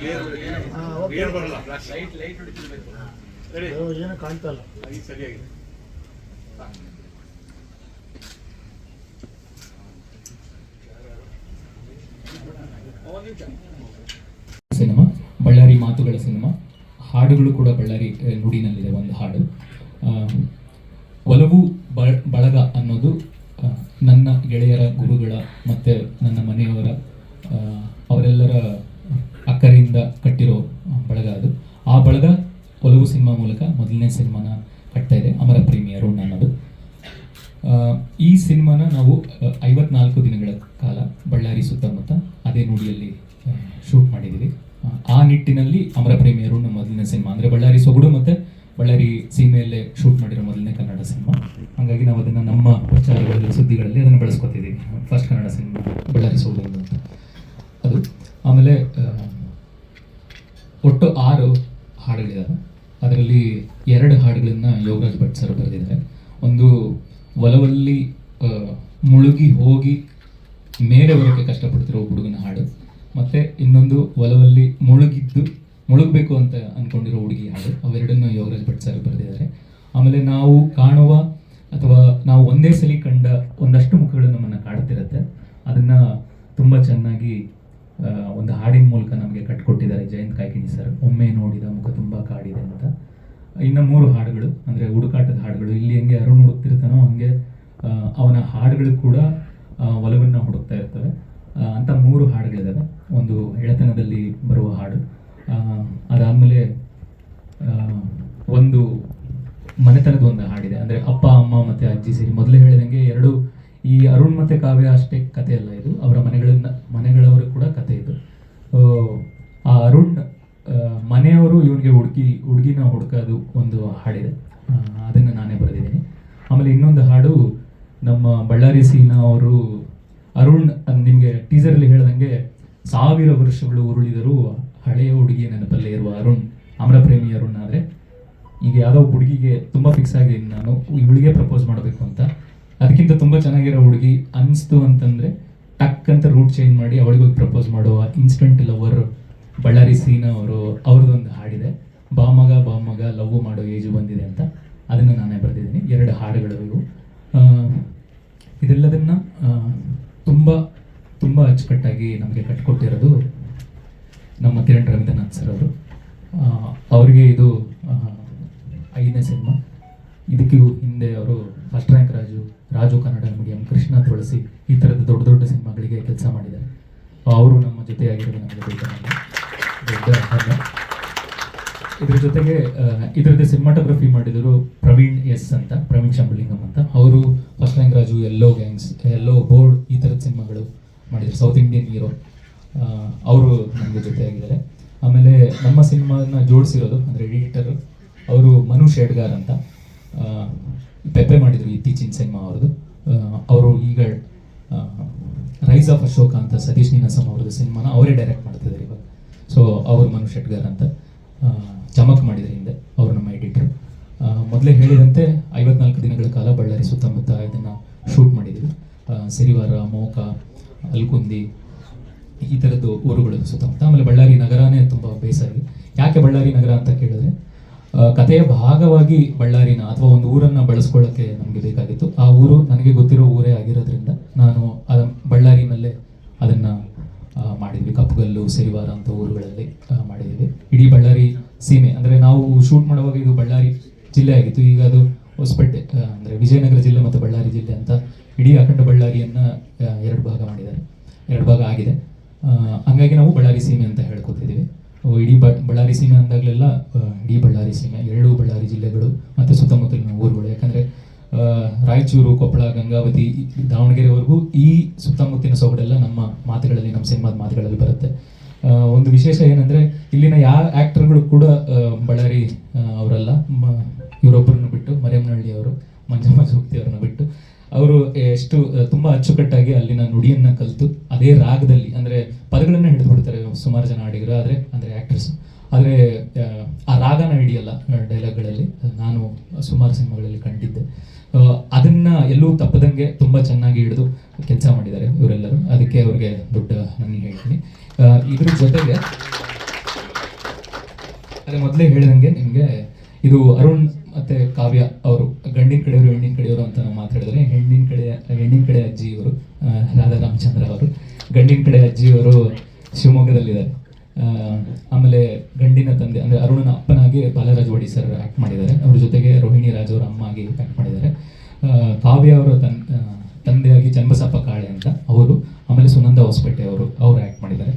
Okay. ಏನು ಕಾಣ್ತಾ ಇಲ್ಲ. ಈಗ ಸರಿಯಾಗಿದೆ. ಸಿನಿಮಾ ಬಳ್ಳಾರಿ ಮಾತುಗಳ ಸಿನಿಮಾ. ಹಾಡುಗಳು ಕೂಡ ಬಳ್ಳಾರಿ ನುಡಿನಲ್ಲಿದೆ ಒಂದು ಹಾಡು. ಒಲವು ಬಳಗ ಅನ್ನೋದು ನನ್ನ ಗೆಳೆಯರ ಗುರುಗಳ ಮತ್ತು ನನ್ನ ಮನೆಯವರ ಅವರೆಲ್ಲರ ಅಕ್ಕರೆಯಿಂದ ಕಟ್ಟಿರೋ ಬಳಗ ಅದು. ಆ ಬಳಗ ಒಲವು ಸಿನಿಮಾ ಮೂಲಕ ಮೊದಲನೇ ಸಿನಿಮಾನ ಕಟ್ತಾ ಇದೆ ಅಮರ ಪ್ರೀಮಿಯರು ಅನ್ನೋದು ಈ ಸಿನಿಮಾನ ನಾವು ಐವತ್ನಾಲ್ಕು ದಿನಗಳ ಕಾಲ ಬಳ್ಳಾರಿ ಸುತ್ತಮುತ್ತ ಅದೇ ನುಡಿಯಲ್ಲಿ ಶೂಟ್ ಮಾಡಿದ್ದೀವಿ. ಆ, ಆ ನಿಟ್ಟಿನಲ್ಲಿ ಅಮರ ಪ್ರೇಮಿಯರು ನಮ್ಮ ಮೊದಲನೇ ಸಿನಿಮಾ ಅಂದರೆ ಬಳ್ಳಾರಿ ಸೊಗಡು ಮತ್ತು ಬಳ್ಳಾರಿ ಸೀಮೆಯಲ್ಲೇ ಶೂಟ್ ಮಾಡಿರೋ ಮೊದಲನೇ ಕನ್ನಡ ಸಿನಿಮಾ. ಹಾಗಾಗಿ ನಾವು ಅದನ್ನು ನಮ್ಮ ಪ್ರಚಾರಗಳಲ್ಲಿ ಸುದ್ದಿಗಳಲ್ಲಿ ಅದನ್ನು ಬಳಸ್ಕೊತಿದ್ದೀವಿ ಫಸ್ಟ್ ಕನ್ನಡ ಸಿನಿಮಾ ಬಳ್ಳಾರಿ ಸೊಗಡು ಅಂತ ಅದು ಆಮೇಲೆ ಆ, ಒಟ್ಟು ಆರು ಹಾಡುಗಳಿದಾವೆ ಅದರಲ್ಲಿ ಎರಡು ಹಾಡುಗಳನ್ನ ಯೋಗರಾಜ್ ಭಟ್ ಸರ್ ಬರೆದಿದ್ದಾರೆ. ಒಂದು ಒಲವಲ್ಲಿ ಮುಳುಗಿ ಹೋಗಿ ಮೇಲೆ ಬರೋಕ್ಕೆ ಕಷ್ಟಪಡ್ತಿರೋ ಹುಡುಗನ ಹಾಡು. ಮತ್ತೆ ಇನ್ನೊಂದು ಒಲವಲ್ಲಿ ಮುಳುಗಿದ್ದು, ಮುಳುಗಬೇಕು ಅಂತ ಅಂದ್ಕೊಂಡಿರೋ ಹುಡುಗಿ ಹಾಡು. ಅವೆರಡನ್ನು ಯೋಗರಾಜ್ ಭಟ್ ಸರ್ ಬರೆದಿದ್ದಾರೆ. ಆಮೇಲೆ ನಾವು ಕಾಣುವ ಅಥವಾ ನಾವು ಒಂದೇ ಸಲಿ ಕಂಡ ಒಂದಷ್ಟು ಮುಖಗಳು ನಮ್ಮನ್ನು ಕಾಡ್ತಿರುತ್ತೆ ಅದನ್ನು ತುಂಬ ಚೆನ್ನಾಗಿ ಒಂದು ಹಾಡಿನ ಮೂಲಕ ನಮಗೆ ಕಟ್ಕೊಟ್ಟಿದ್ದಾರೆ ಜಯಂತ್ ಕಾಯ್ಕಿಣಿ ಸರ್. ಒಮ್ಮೆ ನೋಡಿದ ಮುಖ ತುಂಬ ಕಾಡಿದೆ ಅಂತ. ಇನ್ನು ಮೂರು ಹಾಡುಗಳು ಅಂದರೆ ಹುಡುಕಾಟದ ಹಾಡುಗಳು. ಇಲ್ಲಿ ಹೆಂಗೆ ಅರುಣ್ ಹುಡುಕ್ತಿರ್ತಾನೋ ಹಂಗೆ ಅವನ ಹಾಡುಗಳು ಕೂಡ ಒಲವನ್ನು ಹುಡುಕ್ತಾ ಇರ್ತವೆ. ಅಂತ ಮೂರು ಹಾಡುಗಳಿದ್ದಾವೆ ಒಂದು ಎಳೆತನದಲ್ಲಿ ಬರುವ ಹಾಡು. ಅದಾದಮೇಲೆ ಒಂದು ಮನೆತನದ ಒಂದು ಹಾಡಿದೆ. ಅಂದರೆ ಅಪ್ಪ ಅಮ್ಮ ಮತ್ತೆ ಅಜ್ಜಿ ಸೇರಿ ಮೊದಲೇ ಹೇಳಿದಂಗೆ ಎರಡು ಈ ಅರುಣ್ ಮತ್ತೆ ಕಾವ್ಯ ಅಷ್ಟೇ ಕಥೆ ಅಲ್ಲ ಇದು. ಅವರ ಮನೆಗಳನ್ನ ಮನೆಗಳವರು ಕೂಡ ಕಥೆ ಇದು. ಆ, ಅರುಣ್ ಮನೆಯವರು ಇವನಿಗೆ ಹುಡುಗಿ ಹುಡುಗಿನ ಹುಡುಕೋದು ಒಂದು ಹಾಡಿದೆ. ಅದನ್ನು ನಾನೇ ಬರೆದಿದ್ದೀನಿ. ಆಮೇಲೆ ಇನ್ನೊಂದು ಹಾಡು ನಮ್ಮ ಬಳ್ಳಾರಿ ಸೀನಾ ಅವರು, ಅರುಣ್, ನಿಮಗೆ ಟೀಸರಲ್ಲಿ ಹೇಳ್ದಂಗೆ ಸಾವಿರ ವರ್ಷಗಳು ಉರುಳಿದರು ಹಳೆಯ ಹುಡುಗಿಯ ನೆನಪಲ್ಲೇ ಇರುವ ಅರುಣ್ ಅಮರ ಪ್ರೇಮಿ ಅರುಣ್ ಆದರೆ ಈಗ ಯಾವುದೋ ಹುಡುಗಿಗೆ ತುಂಬ ಫಿಕ್ಸ್ ಆಗಿದ್ದೀನಿ ನಾನು ಇವಳಿಗೆ ಪ್ರಪೋಸ್ ಮಾಡಬೇಕು ಅಂತ. ಅದಕ್ಕಿಂತ ತುಂಬ ಚೆನ್ನಾಗಿರೋ ಹುಡುಗಿ ಅನಿಸ್ತು ಅಂತಂದರೆ ಟಕ್ ಅಂತ ರೂಟ್ ಚೇಂಜ್ ಮಾಡಿ ಅವಳಿಗೋಗಿ ಪ್ರಪೋಸ್ ಮಾಡುವ ಇನ್ಸ್ಟಂಟ್ ಲವರ್ ಬಳ್ಳಾರಿ ಸೀನ ಅವರು ಅವ್ರದ್ದೊಂದು ಹಾಡಿದೆ. ಬಾಮಗ ಬಾಮಗ, ಲವ್ ಮಾಡೋ ಏಜು ಬಂದಿದೆ ಅಂತ. ಅದನ್ನು ನಾನೇ ಬರೆದಿದ್ದೀನಿ. ಎರಡು ಹಾಡುಗಳು ಇವು. ಇದೆಲ್ಲದನ್ನ ತುಂಬ ತುಂಬ ಅಚ್ಚುಕಟ್ಟಾಗಿ ನಮಗೆ ಕಟ್ಕೊಟ್ಟಿರೋದು ನಮ್ಮ ಕಿರಣ್ ರವೀಂದ್ರನಾಥ್ ಸರ್ ಅವರು. ಅವರಿಗೆ ಇದು ಐದನೇ ಸಿನಿಮಾ. ಇದಕ್ಕೂ ಹಿಂದೆ ಅವರು first rank Raju Raju Kannada medium Krishna Tulasi ಈ ಥರದ ದೊಡ್ಡ ದೊಡ್ಡ ಸಿನಿಮಾಗಳಿಗೆ ಕೆಲಸ ಮಾಡಿದ್ದಾರೆ. ಅವರು ನಮ್ಮ ಜೊತೆಯಾಗಿರೋದು ನಮಗೆ ಬೇಕಾಗಿದೆ ಜೊತೆಗೆ ಇದರದ್ದೇ ಸಿನಿಮಾಟೋಗ್ರಫಿ ಮಾಡಿದರು ಪ್ರವೀಣ್ ಎಸ್ ಅಂತ, ಪ್ರವೀಣ್ ಶಂಬಲಿಂಗಂ ಅಂತ. ಅವರು first Raju, yellow gangs yellow board ಈ ಥರದ ಸಿನಿಮಾಗಳು ಮಾಡಿದ್ರು. ಸೌತ್ ಇಂಡಿಯನ್ ಹೀರೋ ಅವರು ನಮಗೆ ಜೊತೆಯಾಗಿದ್ದಾರೆ. ಆಮೇಲೆ ನಮ್ಮ ಸಿನಿಮಾನ ಜೋಡಿಸಿರೋದು, ಅಂದರೆ ಎಡಿಟರ್ ಅವರು ಮನು ಶೆಡ್ಗಾರ್ ಅಂತ. ಪೆಪ್ಪೆ ಮಾಡಿದರು ಇತ್ತೀಚಿನ ಸಿನಿಮಾ ಅವ್ರದ್ದು. ಅವರು ಈಗ ರೈಸ್ ಆಫ್ ಅಶೋಕ ಅಂತ ಸತೀಶ್ ನೀನಾಸಂ ಅವ್ರದ್ದು ಸಿನಿಮಾನ ಅವರೇ ಡೈರೆಕ್ಟ್ ಮಾಡ್ತಿದ್ದಾರೆ ಇವಾಗ. ಸೊ ಅವರು ಮನು ಶೆಟ್ಗಾರ್ ಅಂತ. ಚಮಕ್ ಮಾಡಿದರೆ ಹಿಂದೆ ಅವರು ನಮ್ಮ ಎಡಿಟರ್. ಮೊದಲೇ ಹೇಳಿದಂತೆ ಐವತ್ನಾಲ್ಕು ದಿನಗಳ ಕಾಲ ಬಳ್ಳಾರಿ ಸುತ್ತಮುತ್ತ ಇದನ್ನು ಶೂಟ್ ಮಾಡಿದ್ದೀವಿ ಸಿರಿವಾರ, ಮೋಕ, ಅಲ್ಕುಂದಿ ಈ ಥರದ್ದು ಊರುಗಳು ಸುತ್ತಮುತ್ತ. ಆಮೇಲೆ ಬಳ್ಳಾರಿ ನಗರನೇ ತುಂಬ ಬೇಸಾಗಿ ಯಾಕೆ ಬಳ್ಳಾರಿ ನಗರ ಅಂತ ಕೇಳಿದ್ರೆ ಕಥೆಯ ಭಾಗವಾಗಿ ಬಳ್ಳಾರಿನ ಅಥವಾ ಒಂದು ಊರನ್ನ ಬಳಸ್ಕೊಳ್ಳೋಕ್ಕೆ ನಮಗೆ ಬೇಕಾಗಿತ್ತು. ಆ ಊರು ನನಗೆ ಗೊತ್ತಿರೋ ಊರೇ ಆಗಿರೋದ್ರಿಂದ ನಾನು ಅದ ಬಳ್ಳಾರಿನಲ್ಲೇ ಅದನ್ನ ಮಾಡಿದ್ವಿ. ಕಪ್ಪುಗಲ್ಲು, ಸಿರಿವಾರ ಅಂತ ಊರುಗಳಲ್ಲಿ ಮಾಡಿದ್ದೀವಿ ಇಡೀ ಬಳ್ಳಾರಿ ಸೀಮೆ, ಅಂದರೆ ನಾವು ಶೂಟ್ ಮಾಡುವಾಗ ಇದು ಬಳ್ಳಾರಿ ಜಿಲ್ಲೆ ಆಗಿತ್ತು. ಈಗ ಅದು ಹೊಸಪೇಟೆ ಅಂದರೆ ವಿಜಯನಗರ ಜಿಲ್ಲೆ ಮತ್ತು ಬಳ್ಳಾರಿ ಜಿಲ್ಲೆ ಅಂತ ಇಡೀ ಅಖಂಡ ಬಳ್ಳಾರಿಯನ್ನು ಎರಡು ಭಾಗ ಮಾಡಿದ್ದಾರೆ. ಎರಡು ಭಾಗ ಆಗಿದೆ. ಹಂಗಾಗಿ ನಾವು ಬಳ್ಳಾರಿ ಸೀಮೆ ಅಂತ ಹೇಳ್ಕೊತಿದ್ದೀವಿ ಇಡೀ ಬ, ಬಳ್ಳಾರಿ ಸೀಮೆ ಅಂದಾಗಲೆಲ್ಲ ಇಡೀ ಬಳ್ಳಾರಿ ಸೀಮೆ, ಎರಡೂ ಬಳ್ಳಾರಿ ಜಿಲ್ಲೆಗಳು ಮತ್ತು ಸುತ್ತಮುತ್ತಲಿನ ಊರುಗಳು. ಯಾಕಂದರೆ ರಾಯಚೂರು, ಕೊಪ್ಪಳ, ಗಂಗಾವತಿ, ದಾವಣಗೆರೆವರೆಗೂ ಈ ಸುತ್ತಮುತ್ತಿನ ಸೊಗಡೆಲ್ಲ ನಮ್ಮ ಮಾತುಗಳಲ್ಲಿ, ನಮ್ಮ ಸಿನಿಮಾದ ಮಾತುಗಳಲ್ಲಿ ಬರುತ್ತೆ. ಒಂದು ವಿಶೇಷ ಏನಂದರೆ ಇಲ್ಲಿನ ಯಾವ ಆ್ಯಕ್ಟರ್ಗಳು ಕೂಡ ಬಳ್ಳಾರಿ ಅವರಲ್ಲ. ಇವರೊಬ್ಬರನ್ನು ಬಿಟ್ಟು ಮರಿಯಮ್ಮನಹಳ್ಳಿ ಅವರು ಮಂಜಮ್ಮ ಸೂಕ್ತಿ ಅವ್ರನ್ನ ಬಿಟ್ಟು. ಅವರು ಎಷ್ಟು ತುಂಬಾ ಅಚ್ಚುಕಟ್ಟಾಗಿ ಅಲ್ಲಿನ ನುಡಿಯನ್ನ ಕಲಿತು ಅದೇ ರಾಗದಲ್ಲಿ ಅಂದ್ರೆ ಪದಗಳನ್ನ ಹಿಡಿದು ಬಿಡ್ತಾರೆ ಸುಮಾರು ಜನ ಆಡಿಗರು ಆದ್ರೆ ಅಂದ್ರೆ ಆಕ್ಟರ್ಸ್ ಆದ್ರೆ ಆ, ರಾಗನ ಹಿಡಿಯಲ್ಲ ಡೈಲಾಗ್ಗಳಲ್ಲಿ ನಾನು ಸುಮಾರು ಸಿನಿಮಾಗಳಲ್ಲಿ ಕಂಡಿದ್ದೆ. ಅದನ್ನ ಎಲ್ಲೂ ತಪ್ಪದಂಗೆ ತುಂಬಾ ಚೆನ್ನಾಗಿ ಹಿಡಿದು ಕೆಲಸ ಮಾಡಿದ್ದಾರೆ ಇವರೆಲ್ಲರೂ. ಅದಕ್ಕೆ ಅವ್ರಿಗೆ ದೊಡ್ಡ ನಾನು ಹೇಳ್ತೀನಿ. ಇದ್ರ ಜೊತೆಗೆ ಅದೇ ಮೊದಲೇ ಹೇಳಿದಂಗೆ ನಿಮಗೆ ಇದು ಅರುಣ್ ಮತ್ತೆ ಕಾವ್ಯ ಅವರು, ಗಂಡಿನ ಕಡೆಯವರು, ಹೆಣ್ಣಿನ ಕಡೆಯವರು ಅಂತ ನಾವು ಮಾತಾಡಿದ್ರೆ ಹೆಣ್ಣಿನ ಕಡೆ ಹೆಣ್ಣಿನ ಕಡೆ ಅಜ್ಜಿ ಇವರು ರಾಧಾ ರಾಮಚಂದ್ರ ಅವರು, ಗಂಡಿನ ಕಡೆ ಅಜ್ಜಿಯವರು ಶಿವಮೊಗ್ಗದಲ್ಲಿದ್ದಾರೆ. ಆಮೇಲೆ ಗಂಡಿನ ತಂದೆ, ಅಂದ್ರೆ ಅರುಣನ ಅಪ್ಪನಾಗಿ ಬಾಲರಾಜ್ ವಡಿ ಸರ್ ಆಕ್ಟ್ ಮಾಡಿದ್ದಾರೆ. ಅವ್ರ ಜೊತೆಗೆ ರೋಹಿಣಿ ರಾಜ್ ಅವರ ಅಮ್ಮ ಆಗಿ ಆಕ್ಟ್ ಮಾಡಿದ್ದಾರೆ. ಕಾವ್ಯ ಅವರ ತನ್ ತಂದೆಯಾಗಿ ಚನ್ನಬಸಪ್ಪ ಕಾಳೆ ಅಂತ ಅವರು, ಆಮೇಲೆ ಸುನಂದ ಹೊಸಪೇಟೆ ಅವರು ಅವರು ಆಕ್ಟ್ ಮಾಡಿದ್ದಾರೆ.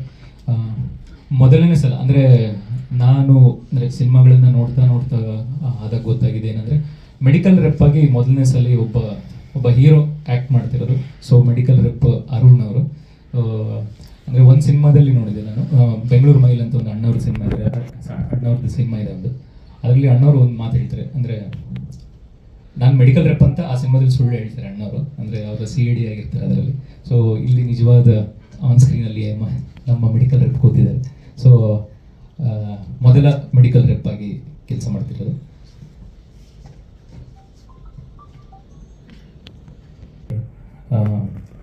ಮೊದಲನೇ ಸಲ, ಅಂದ್ರೆ ನಾನು, ಅಂದ್ರೆ ಸಿನಿಮಾಗಳನ್ನ ನೋಡ್ತಾ ನೋಡ್ತಾ ಆದಾಗ ಗೊತ್ತಾಗಿದೆ ಏನಂದ್ರೆ ಮೆಡಿಕಲ್ ರೆಪ್ ಆಗಿ ಮೊದಲನೇ ಸಲ ಒಬ್ಬ ಒಬ್ಬ ಹೀರೋ ಆಕ್ಟ್ ಮಾಡ್ತಿರೋದು. ಸೊ ಮೆಡಿಕಲ್ ರೆಪ್ ಅರುಣ್ ಅವರು. ಅಂದ್ರೆ ಒಂದು ಸಿನಿಮಾದಲ್ಲಿ ನೋಡಿದೆ ನಾನು. ಬೆಂಗಳೂರು ಮೈಲ್ ಅಂತ ಒಂದು ಅಣ್ಣವ್ರ ಸಿನಿಮಾ ಇದೆ. ಅಣ್ಣವ್ರದ್ದು ಸಿನಿಮಾ ಇದೆ ಒಂದು ಅದರಲ್ಲಿ ಅಣ್ಣವ್ರು ಒಂದು ಮಾತು ಹೇಳ್ತಾರೆ. ಅಂದ್ರೆ ನಾನು ಮೆಡಿಕಲ್ ರೆಪ್ ಅಂತ ಆ ಸಿನಿಮಾದಲ್ಲಿ ಸುಳ್ಳು ಹೇಳ್ತಾರೆ ಅಣ್ಣವರು. ಅಂದರೆ ಅವರ ಸಿ ಡಿ ಆಗಿರ್ತಾರೆ ಅದರಲ್ಲಿ. ಸೊ ಇಲ್ಲಿ ನಿಜವಾದ ಆನ್ ಸ್ಕ್ರೀನಲ್ಲಿ ನಮ್ಮ ಮೆಡಿಕಲ್ ರೆಪ್ ಕೂತಿದ್ದಾರೆ. ಸೊ ಮೊದಲ ಮೆಡಿಕಲ್ ರೆಪ್ ಆಗಿ ಕೆಲಸ ಮಾಡ್ತಿರೋದು.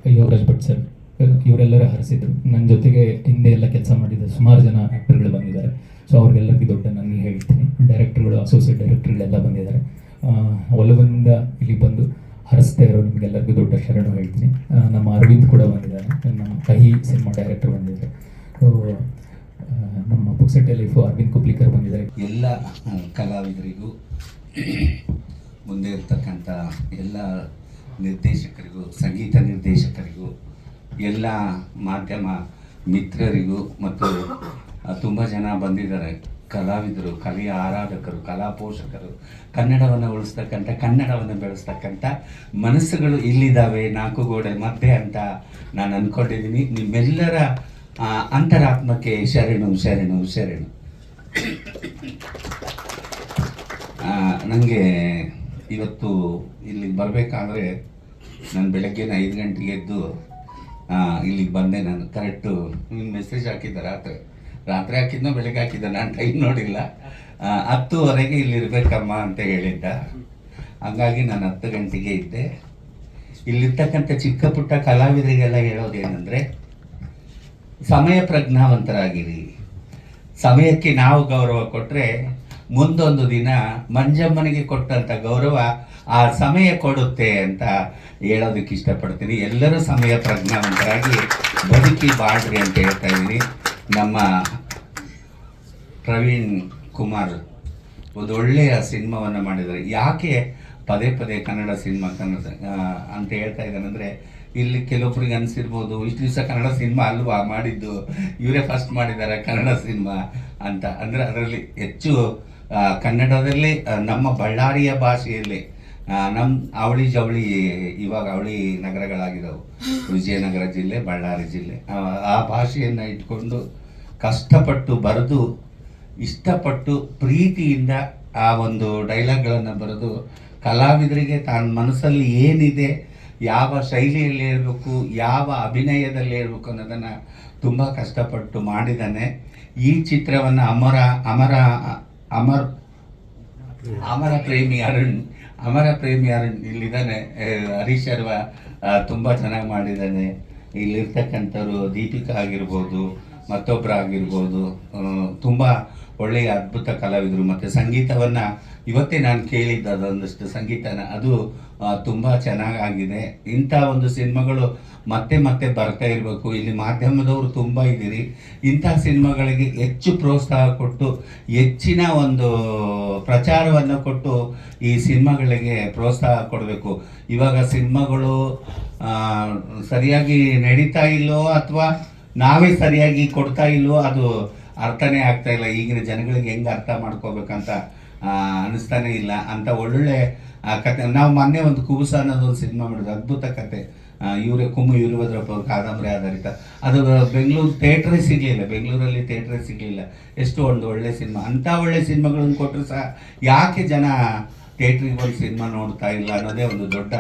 ಅಯ್ಯೋ ಯೋಗರಾಜ್ ಭಟ್ ಸರ್. ಇವರೆಲ್ಲರೂ ಹರಿಸಿದ್ರು. ನನ್ನ ಜೊತೆಗೆ ಹಿಂದೆ ಎಲ್ಲ ಕೆಲಸ ಮಾಡಿದ ಸುಮಾರು ಜನ ಆ್ಯಕ್ಟರ್ಗಳು ಬಂದಿದ್ದಾರೆ. ಸೊ ಅವ್ರಿಗೆಲ್ಲರಿಗೂ ದೊಡ್ಡ ನನಗೆ ಹೇಳ್ತೀನಿ. ಡೈರೆಕ್ಟರ್ಗಳು ಅಸೋಸಿಯೇಟ್ ಡೈರೆಕ್ಟರ್ಗಳೆಲ್ಲ ಬಂದಿದ್ದಾರೆ. ಒಲವಿಂದ ಇಲ್ಲಿ ಬಂದು ಹರಿಸ್ತಾ ಇರೋ ನಿಮಗೆಲ್ಲರಿಗೂ ದೊಡ್ಡ ಶರಣು ಹೇಳ್ತೀನಿ. ನಮ್ಮ ಅರವಿಂದ್ ಕೂಡ ಬಂದಿದ್ದಾರೆ ನಮ್ಮ ಕಹಿ ಸಿನಿಮಾ ಡೈರೆಕ್ಟರ್ ಬಂದಿದ್ದಾರೆ. ಸೊ ನಮ್ಮ ಪುಕ್ಸಟ್ಟೆ ಲೈಫು ಅರವಿಂದ್ ಕುಪ್ಲಿಕರ್ ಬಂದಿದ್ದಾರೆ. ಎಲ್ಲ ಕಲಾವಿದರಿಗೂ, ಮುಂದೆ ಇರ್ತಕ್ಕಂಥ ಎಲ್ಲ ನಿರ್ದೇಶಕರಿಗೂ, ಸಂಗೀತ ನಿರ್ದೇಶಕರಿಗೂ ಎಲ್ಲ ಮಾಧ್ಯಮ ಮಿತ್ರರಿಗೂ ಮತ್ತು ತುಂಬ ಜನ ಬಂದಿದ್ದಾರೆ. ಕಲಾವಿದರು, ಕಲೆಯ ಆರಾಧಕರು, ಕಲಾ ಪೋಷಕರು, ಕನ್ನಡವನ್ನು ಉಳಿಸ್ತಕ್ಕಂಥ, ಕನ್ನಡವನ್ನು ಬೆಳೆಸ್ತಕ್ಕಂಥ ಮನಸ್ಸುಗಳು ಇಲ್ಲಿದ್ದಾವೆ ನಾಲ್ಕು ಗೋಡೆ ಮಧ್ಯೆ ಅಂತ ನಾನು ಅಂದ್ಕೊಂಡಿದ್ದೀನಿ ನಿಮ್ಮೆಲ್ಲರ ಅಂತರಾತ್ಮಕ್ಕೆ ಶರಣು ಶರಣು ಶರಣು. ನನಗೆ ಇವತ್ತು ಇಲ್ಲಿಗೆ ಬರಬೇಕಾದ್ರೆ ನಾನು ಬೆಳಗ್ಗೆನ ಐದು ಗಂಟೆಗೆ ಎದ್ದು ಇಲ್ಲಿಗೆ ಬಂದೆ ನಾನು. ಕರೆಕ್ಟು ನಿಮ್ಮ ಮೆಸೇಜ್ ಹಾಕಿದ್ದೆ ರಾತ್ರಿ. ರಾತ್ರಿ ಹಾಕಿದ್ನೋ ಬೆಳಗ್ಗೆ ಹಾಕಿದ್ದೆ ನಾನು ಟೈಮ್ ನೋಡಿಲ್ಲ. ಹತ್ತುವರೆಗೆ ಇಲ್ಲಿರ್ಬೇಕಮ್ಮ ಅಂತ ಹೇಳಿದ್ದ. ಹಂಗಾಗಿ ನಾನು ಹತ್ತು ಗಂಟೆಗೆ ಇದ್ದೆ. ಇಲ್ಲಿರ್ತಕ್ಕಂಥ ಚಿಕ್ಕ ಪುಟ್ಟ ಕಲಾವಿದರಿಗೆಲ್ಲ ಹೇಳೋದೇನೆಂದರೆ ಸಮಯ ಪ್ರಜ್ಞಾವಂತರಾಗಿರಿ ಸಮಯಕ್ಕೆ ನಾವು ಗೌರವ ಕೊಟ್ಟರೆ ಮುಂದೊಂದು ದಿನ ಮಂಜಮ್ಮನಿಗೆ ಕೊಟ್ಟಂಥ ಗೌರವ ಆ ಸಮಯ ಕೊಡುತ್ತೆ ಅಂತ ಹೇಳೋದಕ್ಕೆ ಇಷ್ಟಪಡ್ತೀನಿ. ಎಲ್ಲರೂ ಸಮಯ ಪ್ರಜ್ಞಾವಂತರಾಗಿ ಬದುಕಿ ಬಾಳ್ರಿ ಅಂತ ಹೇಳ್ತಾ ಇದ್ದೀನಿ. ನಮ್ಮ ಪ್ರವೀಣ್ ಕುಮಾರ್ ಒಂದು ಒಳ್ಳೆಯ ಸಿನಿಮಾವನ್ನು ಮಾಡಿದ್ದಾರೆ. ಯಾಕೆ ಪದೇ ಪದೇ ಕನ್ನಡ ಸಿನಿಮಾ, ಕನ್ನಡ ಅಂತ ಹೇಳ್ತಾ ಇದ್ದಾನಂದರೆ ಇಲ್ಲಿ ಕೆಲವೊಬ್ರಿಗೆ ಅನಿಸಿರ್ಬೋದು, ಇಷ್ಟು ದಿವಸ ಕನ್ನಡ ಸಿನಿಮಾ ಅಲ್ವಾ ಮಾಡಿದ್ದು, ಇವರೇ ಫಸ್ಟ್ ಮಾಡಿದ್ದಾರೆ ಕನ್ನಡ ಸಿನಿಮಾ ಅಂತ. ಅಂದರೆ ಅದರಲ್ಲಿ ಹೆಚ್ಚು ಕನ್ನಡದಲ್ಲಿ ನಮ್ಮ ಬಳ್ಳಾರಿಯ ಭಾಷೆಯಲ್ಲಿ ನಮ್ಮ ಅವಳಿ ಜವಳಿ ಇವಾಗ ಅವಳಿ ನಗರಗಳಾಗಿದ್ದವು ವಿಜಯನಗರ ಜಿಲ್ಲೆ ಬಳ್ಳಾರಿ ಜಿಲ್ಲೆ. ಆ, ಭಾಷೆಯನ್ನು ಇಟ್ಕೊಂಡು ಕಷ್ಟಪಟ್ಟು ಬರೆದು ಇಷ್ಟಪಟ್ಟು ಪ್ರೀತಿಯಿಂದ ಆ ಒಂದು ಡೈಲಾಗ್ಗಳನ್ನು ಬರೆದು ಕಲಾವಿದರಿಗೆ ತನ್ನ ಮನಸ್ಸಲ್ಲಿ ಏನಿದೆ ಯಾವ ಶೈಲಿಯಲ್ಲಿ ಇರಬೇಕು ಯಾವ ಅಭಿನಯದಲ್ಲಿ ಹೇಳ್ಬೇಕು ಅನ್ನೋದನ್ನು ತುಂಬ ಕಷ್ಟಪಟ್ಟು ಮಾಡಿದ್ದಾನೆ. ಈ ಚಿತ್ರವನ್ನು ಅಮರ ಅಮರ ಅಮರ್, ಅಮರ ಪ್ರೇಮಿ ಅರುಣ್ ಅಮರ ಪ್ರೇಮಿ ಅರುಣ್ ಇಲ್ಲಿದ್ದಾನೆ ಹರೀಶ್ ಶರ್ವ ತುಂಬ ಚೆನ್ನಾಗಿ ಮಾಡಿದ್ದಾನೆ. ಇಲ್ಲಿರ್ತಕ್ಕಂಥವ್ರು ದೀಪಿಕಾ ಆಗಿರ್ಬೋದು ಮತ್ತೊಬ್ಬರು ಆಗಿರ್ಬೋದು ತುಂಬ ಒಳ್ಳೆಯ ಅದ್ಭುತ ಕಲಾವಿದರು. ಮತ್ತು ಸಂಗೀತವನ್ನು ಇವತ್ತೇ ನಾನು ಕೇಳಿದ್ದ ಅದೊಂದಷ್ಟು ಸಂಗೀತನ. ಅದು ತುಂಬ ಚೆನ್ನಾಗಾಗಿದೆ. ಇಂಥ ಒಂದು ಸಿನಿಮಾಗಳು ಮತ್ತೆ ಮತ್ತೆ ಬರ್ತಾ ಇರಬೇಕು. ಇಲ್ಲಿ ಮಾಧ್ಯಮದವರು ತುಂಬ ಇದ್ದೀರಿ. ಇಂಥ ಸಿನಿಮಾಗಳಿಗೆ ಹೆಚ್ಚು ಪ್ರೋತ್ಸಾಹ ಕೊಟ್ಟು, ಹೆಚ್ಚಿನ ಒಂದು ಪ್ರಚಾರವನ್ನು ಕೊಟ್ಟು ಈ ಸಿನಿಮಾಗಳಿಗೆ ಪ್ರೋತ್ಸಾಹ ಕೊಡಬೇಕು. ಇವಾಗ ಸಿನಿಮಾಗಳು ಸರಿಯಾಗಿ ನಡೀತಾ ಇಲ್ಲೋ ಅಥವಾ ನಾವೇ ಸರಿಯಾಗಿ ಕೊಡ್ತಾ ಇಲ್ಲೋ ಅದು ಅರ್ಥನೇ ಆಗ್ತಾ ಇಲ್ಲ. ಈಗಿನ ಜನಗಳಿಗೆ ಹೆಂಗೆ ಅರ್ಥ ಮಾಡ್ಕೋಬೇಕಂತ ಆ, ಅನಿಸ್ತಾನೆ ಇಲ್ಲ. ಅಂತ ಒಳ್ಳೊಳ್ಳೆ ಕತೆ. ನಾವು ಮೊನ್ನೆ ಒಂದು ಕುಬುಸ ಅನ್ನೋದು ಒಂದು ಸಿನಿಮಾ ಮಾಡಿದ್ವಿ. ಅದ್ಭುತ ಕತೆ. ಇವರೇ ಕುಮ್ಮು ವೀರಭದ್ರಪ್ಪ ಅವ್ರ ಕಾದಂಬರಿ ಆಧಾರಿತ. ಅದು ಬೆಂಗಳೂರು ಥಿಯೇಟ್ರೇ ಸಿಗಲಿಲ್ಲ. ಬೆಂಗಳೂರಲ್ಲಿ ಥಿಯೇಟ್ರೇ ಸಿಗಲಿಲ್ಲ. ಎಷ್ಟು ಒಂದು ಒಳ್ಳೆ ಸಿನಿಮಾ. ಅಂಥ ಒಳ್ಳೆ ಸಿನಿಮಾಗಳನ್ನು ಕೊಟ್ಟರು ಸಹ ಯಾಕೆ ಜನ ಥಿಯೇಟ್ರಿಗೆ ಬಂದು ಸಿನಿಮಾ ನೋಡ್ತಾ ಇಲ್ಲ ಅನ್ನೋದೇ ಒಂದು ದೊಡ್ಡ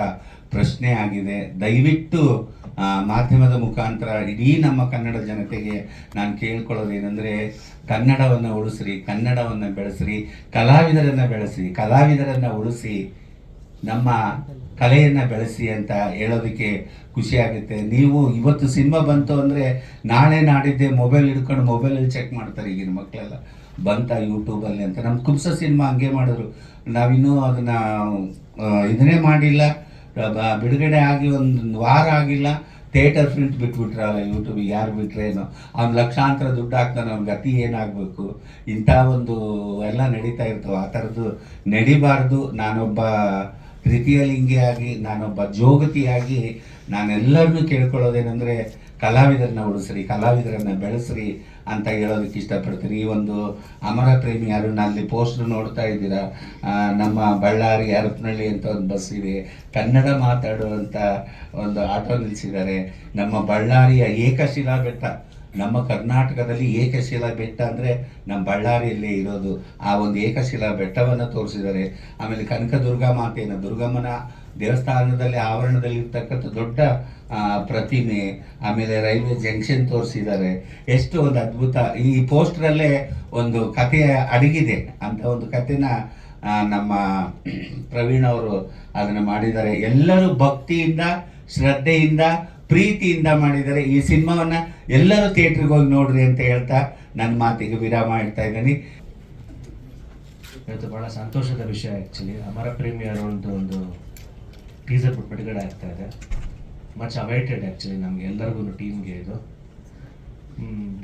ಪ್ರಶ್ನೆ ಆಗಿದೆ. ದಯವಿಟ್ಟು ಮಾಧ್ಯಮದ ಮುಖಾಂತರ ಇಡೀ ನಮ್ಮ ಕನ್ನಡ ಜನತೆಗೆ ನಾನು ಕೇಳ್ಕೊಳ್ಳೋದು ಏನಂದರೆ, ಕನ್ನಡವನ್ನು ಉಳಿಸ್ರಿ, ಕನ್ನಡವನ್ನು ಬೆಳೆಸ್ರಿ, ಕಲಾವಿದರನ್ನು ಬೆಳೆಸಿ ಕಲಾವಿದರನ್ನು ಉಳಿಸಿ, ನಮ್ಮ ಕಲೆಯನ್ನು ಬೆಳೆಸಿ ಅಂತ ಹೇಳೋದಕ್ಕೆ ಖುಷಿಯಾಗುತ್ತೆ ನೀವು ಇವತ್ತು ಸಿನಿಮಾ ಬಂತು ಅಂದರೆ ನಾಳೆ ನಾಡಿದ್ದೆ ಮೊಬೈಲ್ ಹಿಡ್ಕೊಂಡು ಮೊಬೈಲಲ್ಲಿ ಚೆಕ್ ಮಾಡ್ತಾರೆ ಈಗಿನ ಮಕ್ಕಳೆಲ್ಲ ಬಂತ ಯೂಟ್ಯೂಬಲ್ಲಿ ಅಂತ. ನಮ್ಮ ಕುಬ್ಸ ಸಿನಿಮಾ ಹಂಗೆ ಮಾಡಿದ್ರು. ನಾವಿನ್ನೂ ಅದನ್ನು ಇದನ್ನೇ ಮಾಡಿಲ್ಲ. ಬಿಡುಗಡೆ ಆಗಿ ಒಂದು ವಾರ ಆಗಿಲ್ಲ, ಥಿಯೇಟರ್ ಪ್ರಿಂಟ್ ಬಿಟ್ಬಿಟ್ರಲ್ಲ ಯೂಟ್ಯೂಬಿಗೆ ಯಾರು ಬಿಟ್ರೇನೋ ಅವ್ನು ಲಕ್ಷಾಂತರ ದುಡ್ಡು ಹಾಕ್ತಾನೆ, ಅವ್ನ ಗತಿ ಏನಾಗಬೇಕು? ಇಂಥ ಒಂದು ಎಲ್ಲ ನಡೀತಾ ಇರ್ತವೆ. ಆ ಥರದ್ದು ನಡಿಬಾರ್ದು. ನಾನೊಬ್ಬ ತೃತೀಯ ಲಿಂಗಿಯಾಗಿ ನಾನೊಬ್ಬ ಜೋಗತಿಯಾಗಿ, ನಾನೆಲ್ಲರನ್ನೂ ಕೇಳ್ಕೊಳ್ಳೋದೇನೆಂದರೆ, ಕಲಾವಿದರನ್ನ ಉಳಿಸ್ರಿ, ಕಲಾವಿದರನ್ನ ಬೆಳೆಸ್ರಿ ಅಂತ ಹೇಳೋದಕ್ಕೆ ಇಷ್ಟಪಡ್ತೀನಿ. ಈ ಒಂದು ಅಮರ ಪ್ರೇಮಿ ಯಾರು? ಅಲ್ಲಿ ಪೋಸ್ಟರ್ ನೋಡ್ತಾ ಇದ್ದೀರಾ? ನಮ್ಮ ಬಳ್ಳಾರಿ ಹರಪನಹಳ್ಳಿ ಅಂತ ಒಂದು ಬಸ್ ಇದೆ. ಕನ್ನಡ ಮಾತಾಡುವಂಥ ಒಂದು ಆಟೋ ನಿಲ್ಲಿಸಿದ್ದಾರೆ ನಮ್ಮ ಬಳ್ಳಾರಿಯ ಏಕಶಿಲಾ ಬೆಟ್ಟ, ನಮ್ಮ ಕರ್ನಾಟಕದಲ್ಲಿ ಏಕಶಿಲಾ ಬೆಟ್ಟ ಅಂದರೆ ನಮ್ಮ ಬಳ್ಳಾರಿಯಲ್ಲೇ ಇರೋದು. ಆ ಒಂದು ಏಕಶಿಲಾ ಬೆಟ್ಟವನ್ನು ತೋರಿಸಿದ್ದಾರೆ. ಆಮೇಲೆ ಕನಕದುರ್ಗಾ ಮಾತೆಯನ್ನು ದುರ್ಗಮ್ಮನ ದೇವಸ್ಥಾನದಲ್ಲಿ ಆವರಣದಲ್ಲಿ ಇರ್ತಕ್ಕಂಥ ದೊಡ್ಡ ಪ್ರತಿಮೆ, ಆಮೇಲೆ ರೈಲ್ವೆ ಜಂಕ್ಷನ್ ತೋರಿಸಿದ್ದಾರೆ. ಎಷ್ಟು ಒಂದು ಅದ್ಭುತ. ಈ ಪೋಸ್ಟ್ರಲ್ಲೇ ಒಂದು ಕಥೆ ಅಡಗಿದೆ ಅಂತ ಒಂದು ಕಥೆನ ನಮ್ಮ ಪ್ರವೀಣ್ ಅವರು ಅದನ್ನು ಮಾಡಿದ್ದಾರೆ. ಎಲ್ಲರೂ ಭಕ್ತಿಯಿಂದ, ಶ್ರದ್ಧೆಯಿಂದ, ಪ್ರೀತಿಯಿಂದ ಮಾಡಿದ್ದಾರೆ. ಈ ಸಿನಿಮಾವನ್ನ ಎಲ್ಲರೂ ಥಿಯೇಟ್ರಿಗೆ ಹೋಗಿ ನೋಡ್ರಿ ಅಂತ ಹೇಳ್ತಾ ನನ್ನ ಮಾತಿಗೆ ವಿರಾಮ ಇಡ್ತಾ ಇದ್ದೀನಿ. ಇವತ್ತು ಭಾಳ ಸಂತೋಷದ ವಿಷಯ ಆ್ಯಕ್ಚುಲಿ ಅಮರ ಪ್ರೇಮಿಯರ ಒಂದು ಒಂದು ಟೀಸರ್ ಬಿಡುಗಡೆ ಆಗ್ತಾ ಇದೆ. ಮಚ್ ಅವೈಟೆಡ್ ಆ್ಯಕ್ಚುಲಿ ನಮ್ಗೆ ಎಲ್ಲರಿಗೂ ಟೀಮ್ಗೆ ಇದು.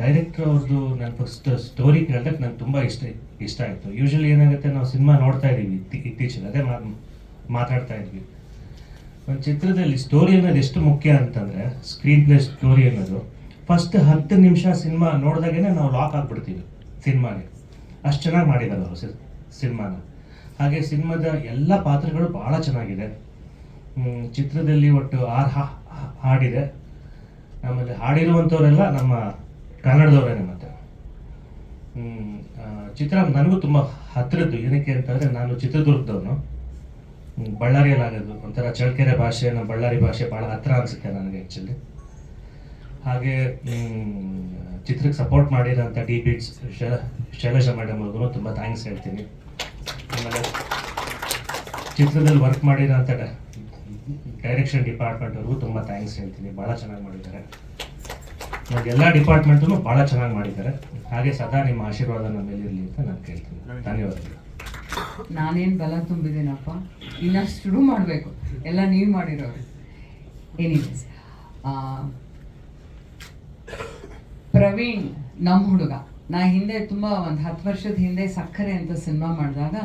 ಡೈರೆಕ್ಟ್ರ್ ಅವ್ರದ್ದು ನಾನು ಫಸ್ಟ್ ಸ್ಟೋರಿ ಕೇಳಿದಾಗ ನಂಗೆ ತುಂಬ ಇಷ್ಟ ಇಷ್ಟ ಆಯಿತು. ಯೂಶಲಿ ಏನಾಗುತ್ತೆ, ನಾವು ಸಿನಿಮಾ ನೋಡ್ತಾ ಇದ್ದೀವಿ ಇತ್ತಿ, ಇತ್ತೀಚೆಗೆ, ಅದೇ ಮಾತಾಡ್ತಾ ಇದ್ವಿ. ಒಂದು ಚಿತ್ರದಲ್ಲಿ ಸ್ಟೋರಿ ಅನ್ನೋದು ಎಷ್ಟು ಮುಖ್ಯ ಅಂತಂದರೆ ಸ್ಕ್ರೀನ್ ಪ್ಲೇ ಸ್ಟೋರಿ ಅನ್ನೋದು ಫಸ್ಟ್ ಹತ್ತು ನಿಮಿಷ ಸಿನಿಮಾ ನೋಡಿದಾಗೇನೆ ನಾವು ಲಾಕ್ ಆಗಿಬಿಡ್ತೀವಿ ಸಿನಿಮಾಗೆ ಅಷ್ಟು ಚೆನ್ನಾಗಿ ಮಾಡಿದ್ದಾರೆ ಅವರು ಸಿನಿಮಾನ ಹಾಗೆ ಸಿನಿಮಾದ ಎಲ್ಲ ಪಾತ್ರಗಳು ಭಾಳ ಚೆನ್ನಾಗಿದೆ. ಚಿತ್ರದಲ್ಲಿ ಒಟ್ಟು ಆರು ಹಾ ಹಾಡಿದೆ. ಆಮೇಲೆ ಹಾಡಿರುವಂಥವರೆಲ್ಲ ನಮ್ಮ ಕನ್ನಡದವರೇನೆ ಮತ್ತೆ ಚಿತ್ರ ನನಗೂ ತುಂಬ ಹತ್ತಿರದ್ದು. ಏನಕ್ಕೆ ಅಂತಂದರೆ ನಾನು ಚಿತ್ರದುರ್ಗದವನು. ಬಳ್ಳಾರಿಯಲ್ಲಿ ಆಗೋದು ಒಂಥರ ಚಳ್ಳಕೆರೆ ಭಾಷೆ, ನಮ್ಮ ಬಳ್ಳಾರಿ ಭಾಷೆ ಭಾಳ ಹತ್ತಿರ ಅನಿಸುತ್ತೆ ನನಗೆ ಆ್ಯಕ್ಚುಲಿ ಹಾಗೆ ಚಿತ್ರಕ್ಕೆ ಸಪೋರ್ಟ್ ಮಾಡಿರೋಂಥ ಡಿ ಬಿಟ್ಸ್ ಶೈಲಜಾ ಮೇಡಮ್ ಅವ್ರಿಗೂ ತುಂಬ ಥ್ಯಾಂಕ್ಸ್ ಹೇಳ್ತೀನಿ. ಆಮೇಲೆ ಚಿತ್ರದಲ್ಲಿ ವರ್ಕ್ ಮಾಡಿರೋಂಥ ಡೈರೆಕ್ಷನ್ ಡಿಪಾರ್ಟ್ಮೆಂಟ್ ಅವ್ರಿಗೂ ತುಂಬ ಥ್ಯಾಂಕ್ಸ್ ಹೇಳ್ತೀನಿ. ಭಾಳ ಚೆನ್ನಾಗಿ ಮಾಡಿದ್ದಾರೆ. ಮತ್ತು ಎಲ್ಲ ಡಿಪಾರ್ಟ್ಮೆಂಟೂ ಭಾಳ ಚೆನ್ನಾಗಿ ಮಾಡಿದ್ದಾರೆ. ಹಾಗೆ ಸದಾ ನಿಮ್ಮ ಆಶೀರ್ವಾದ ನಮ್ಮ ಮೇಲೆ ಇರಲಿ ಅಂತ ನಾನು ಕೇಳ್ತೀನಿ. ಧನ್ಯವಾದಗಳು. ನಾನೇನು ಬಲ ತುಂಬಿದ್ದೀನಪ್ಪ? ಇನ್ನಷ್ಟು ಶುರು ಮಾಡಬೇಕು. ಎಲ್ಲ ನೀವು ಮಾಡಿರೋರು. ಏನಿಸ್ ಪ್ರವೀಣ್ ನಮ್ಮ ಹುಡುಗ. ನಾ ಹಿಂದೆ ತುಂಬ ಒಂದು ಹತ್ತು ವರ್ಷದ ಹಿಂದೆ ಸಕ್ಕರೆ ಅಂತ ಸಿನಿಮಾ ಮಾಡಿದಾಗ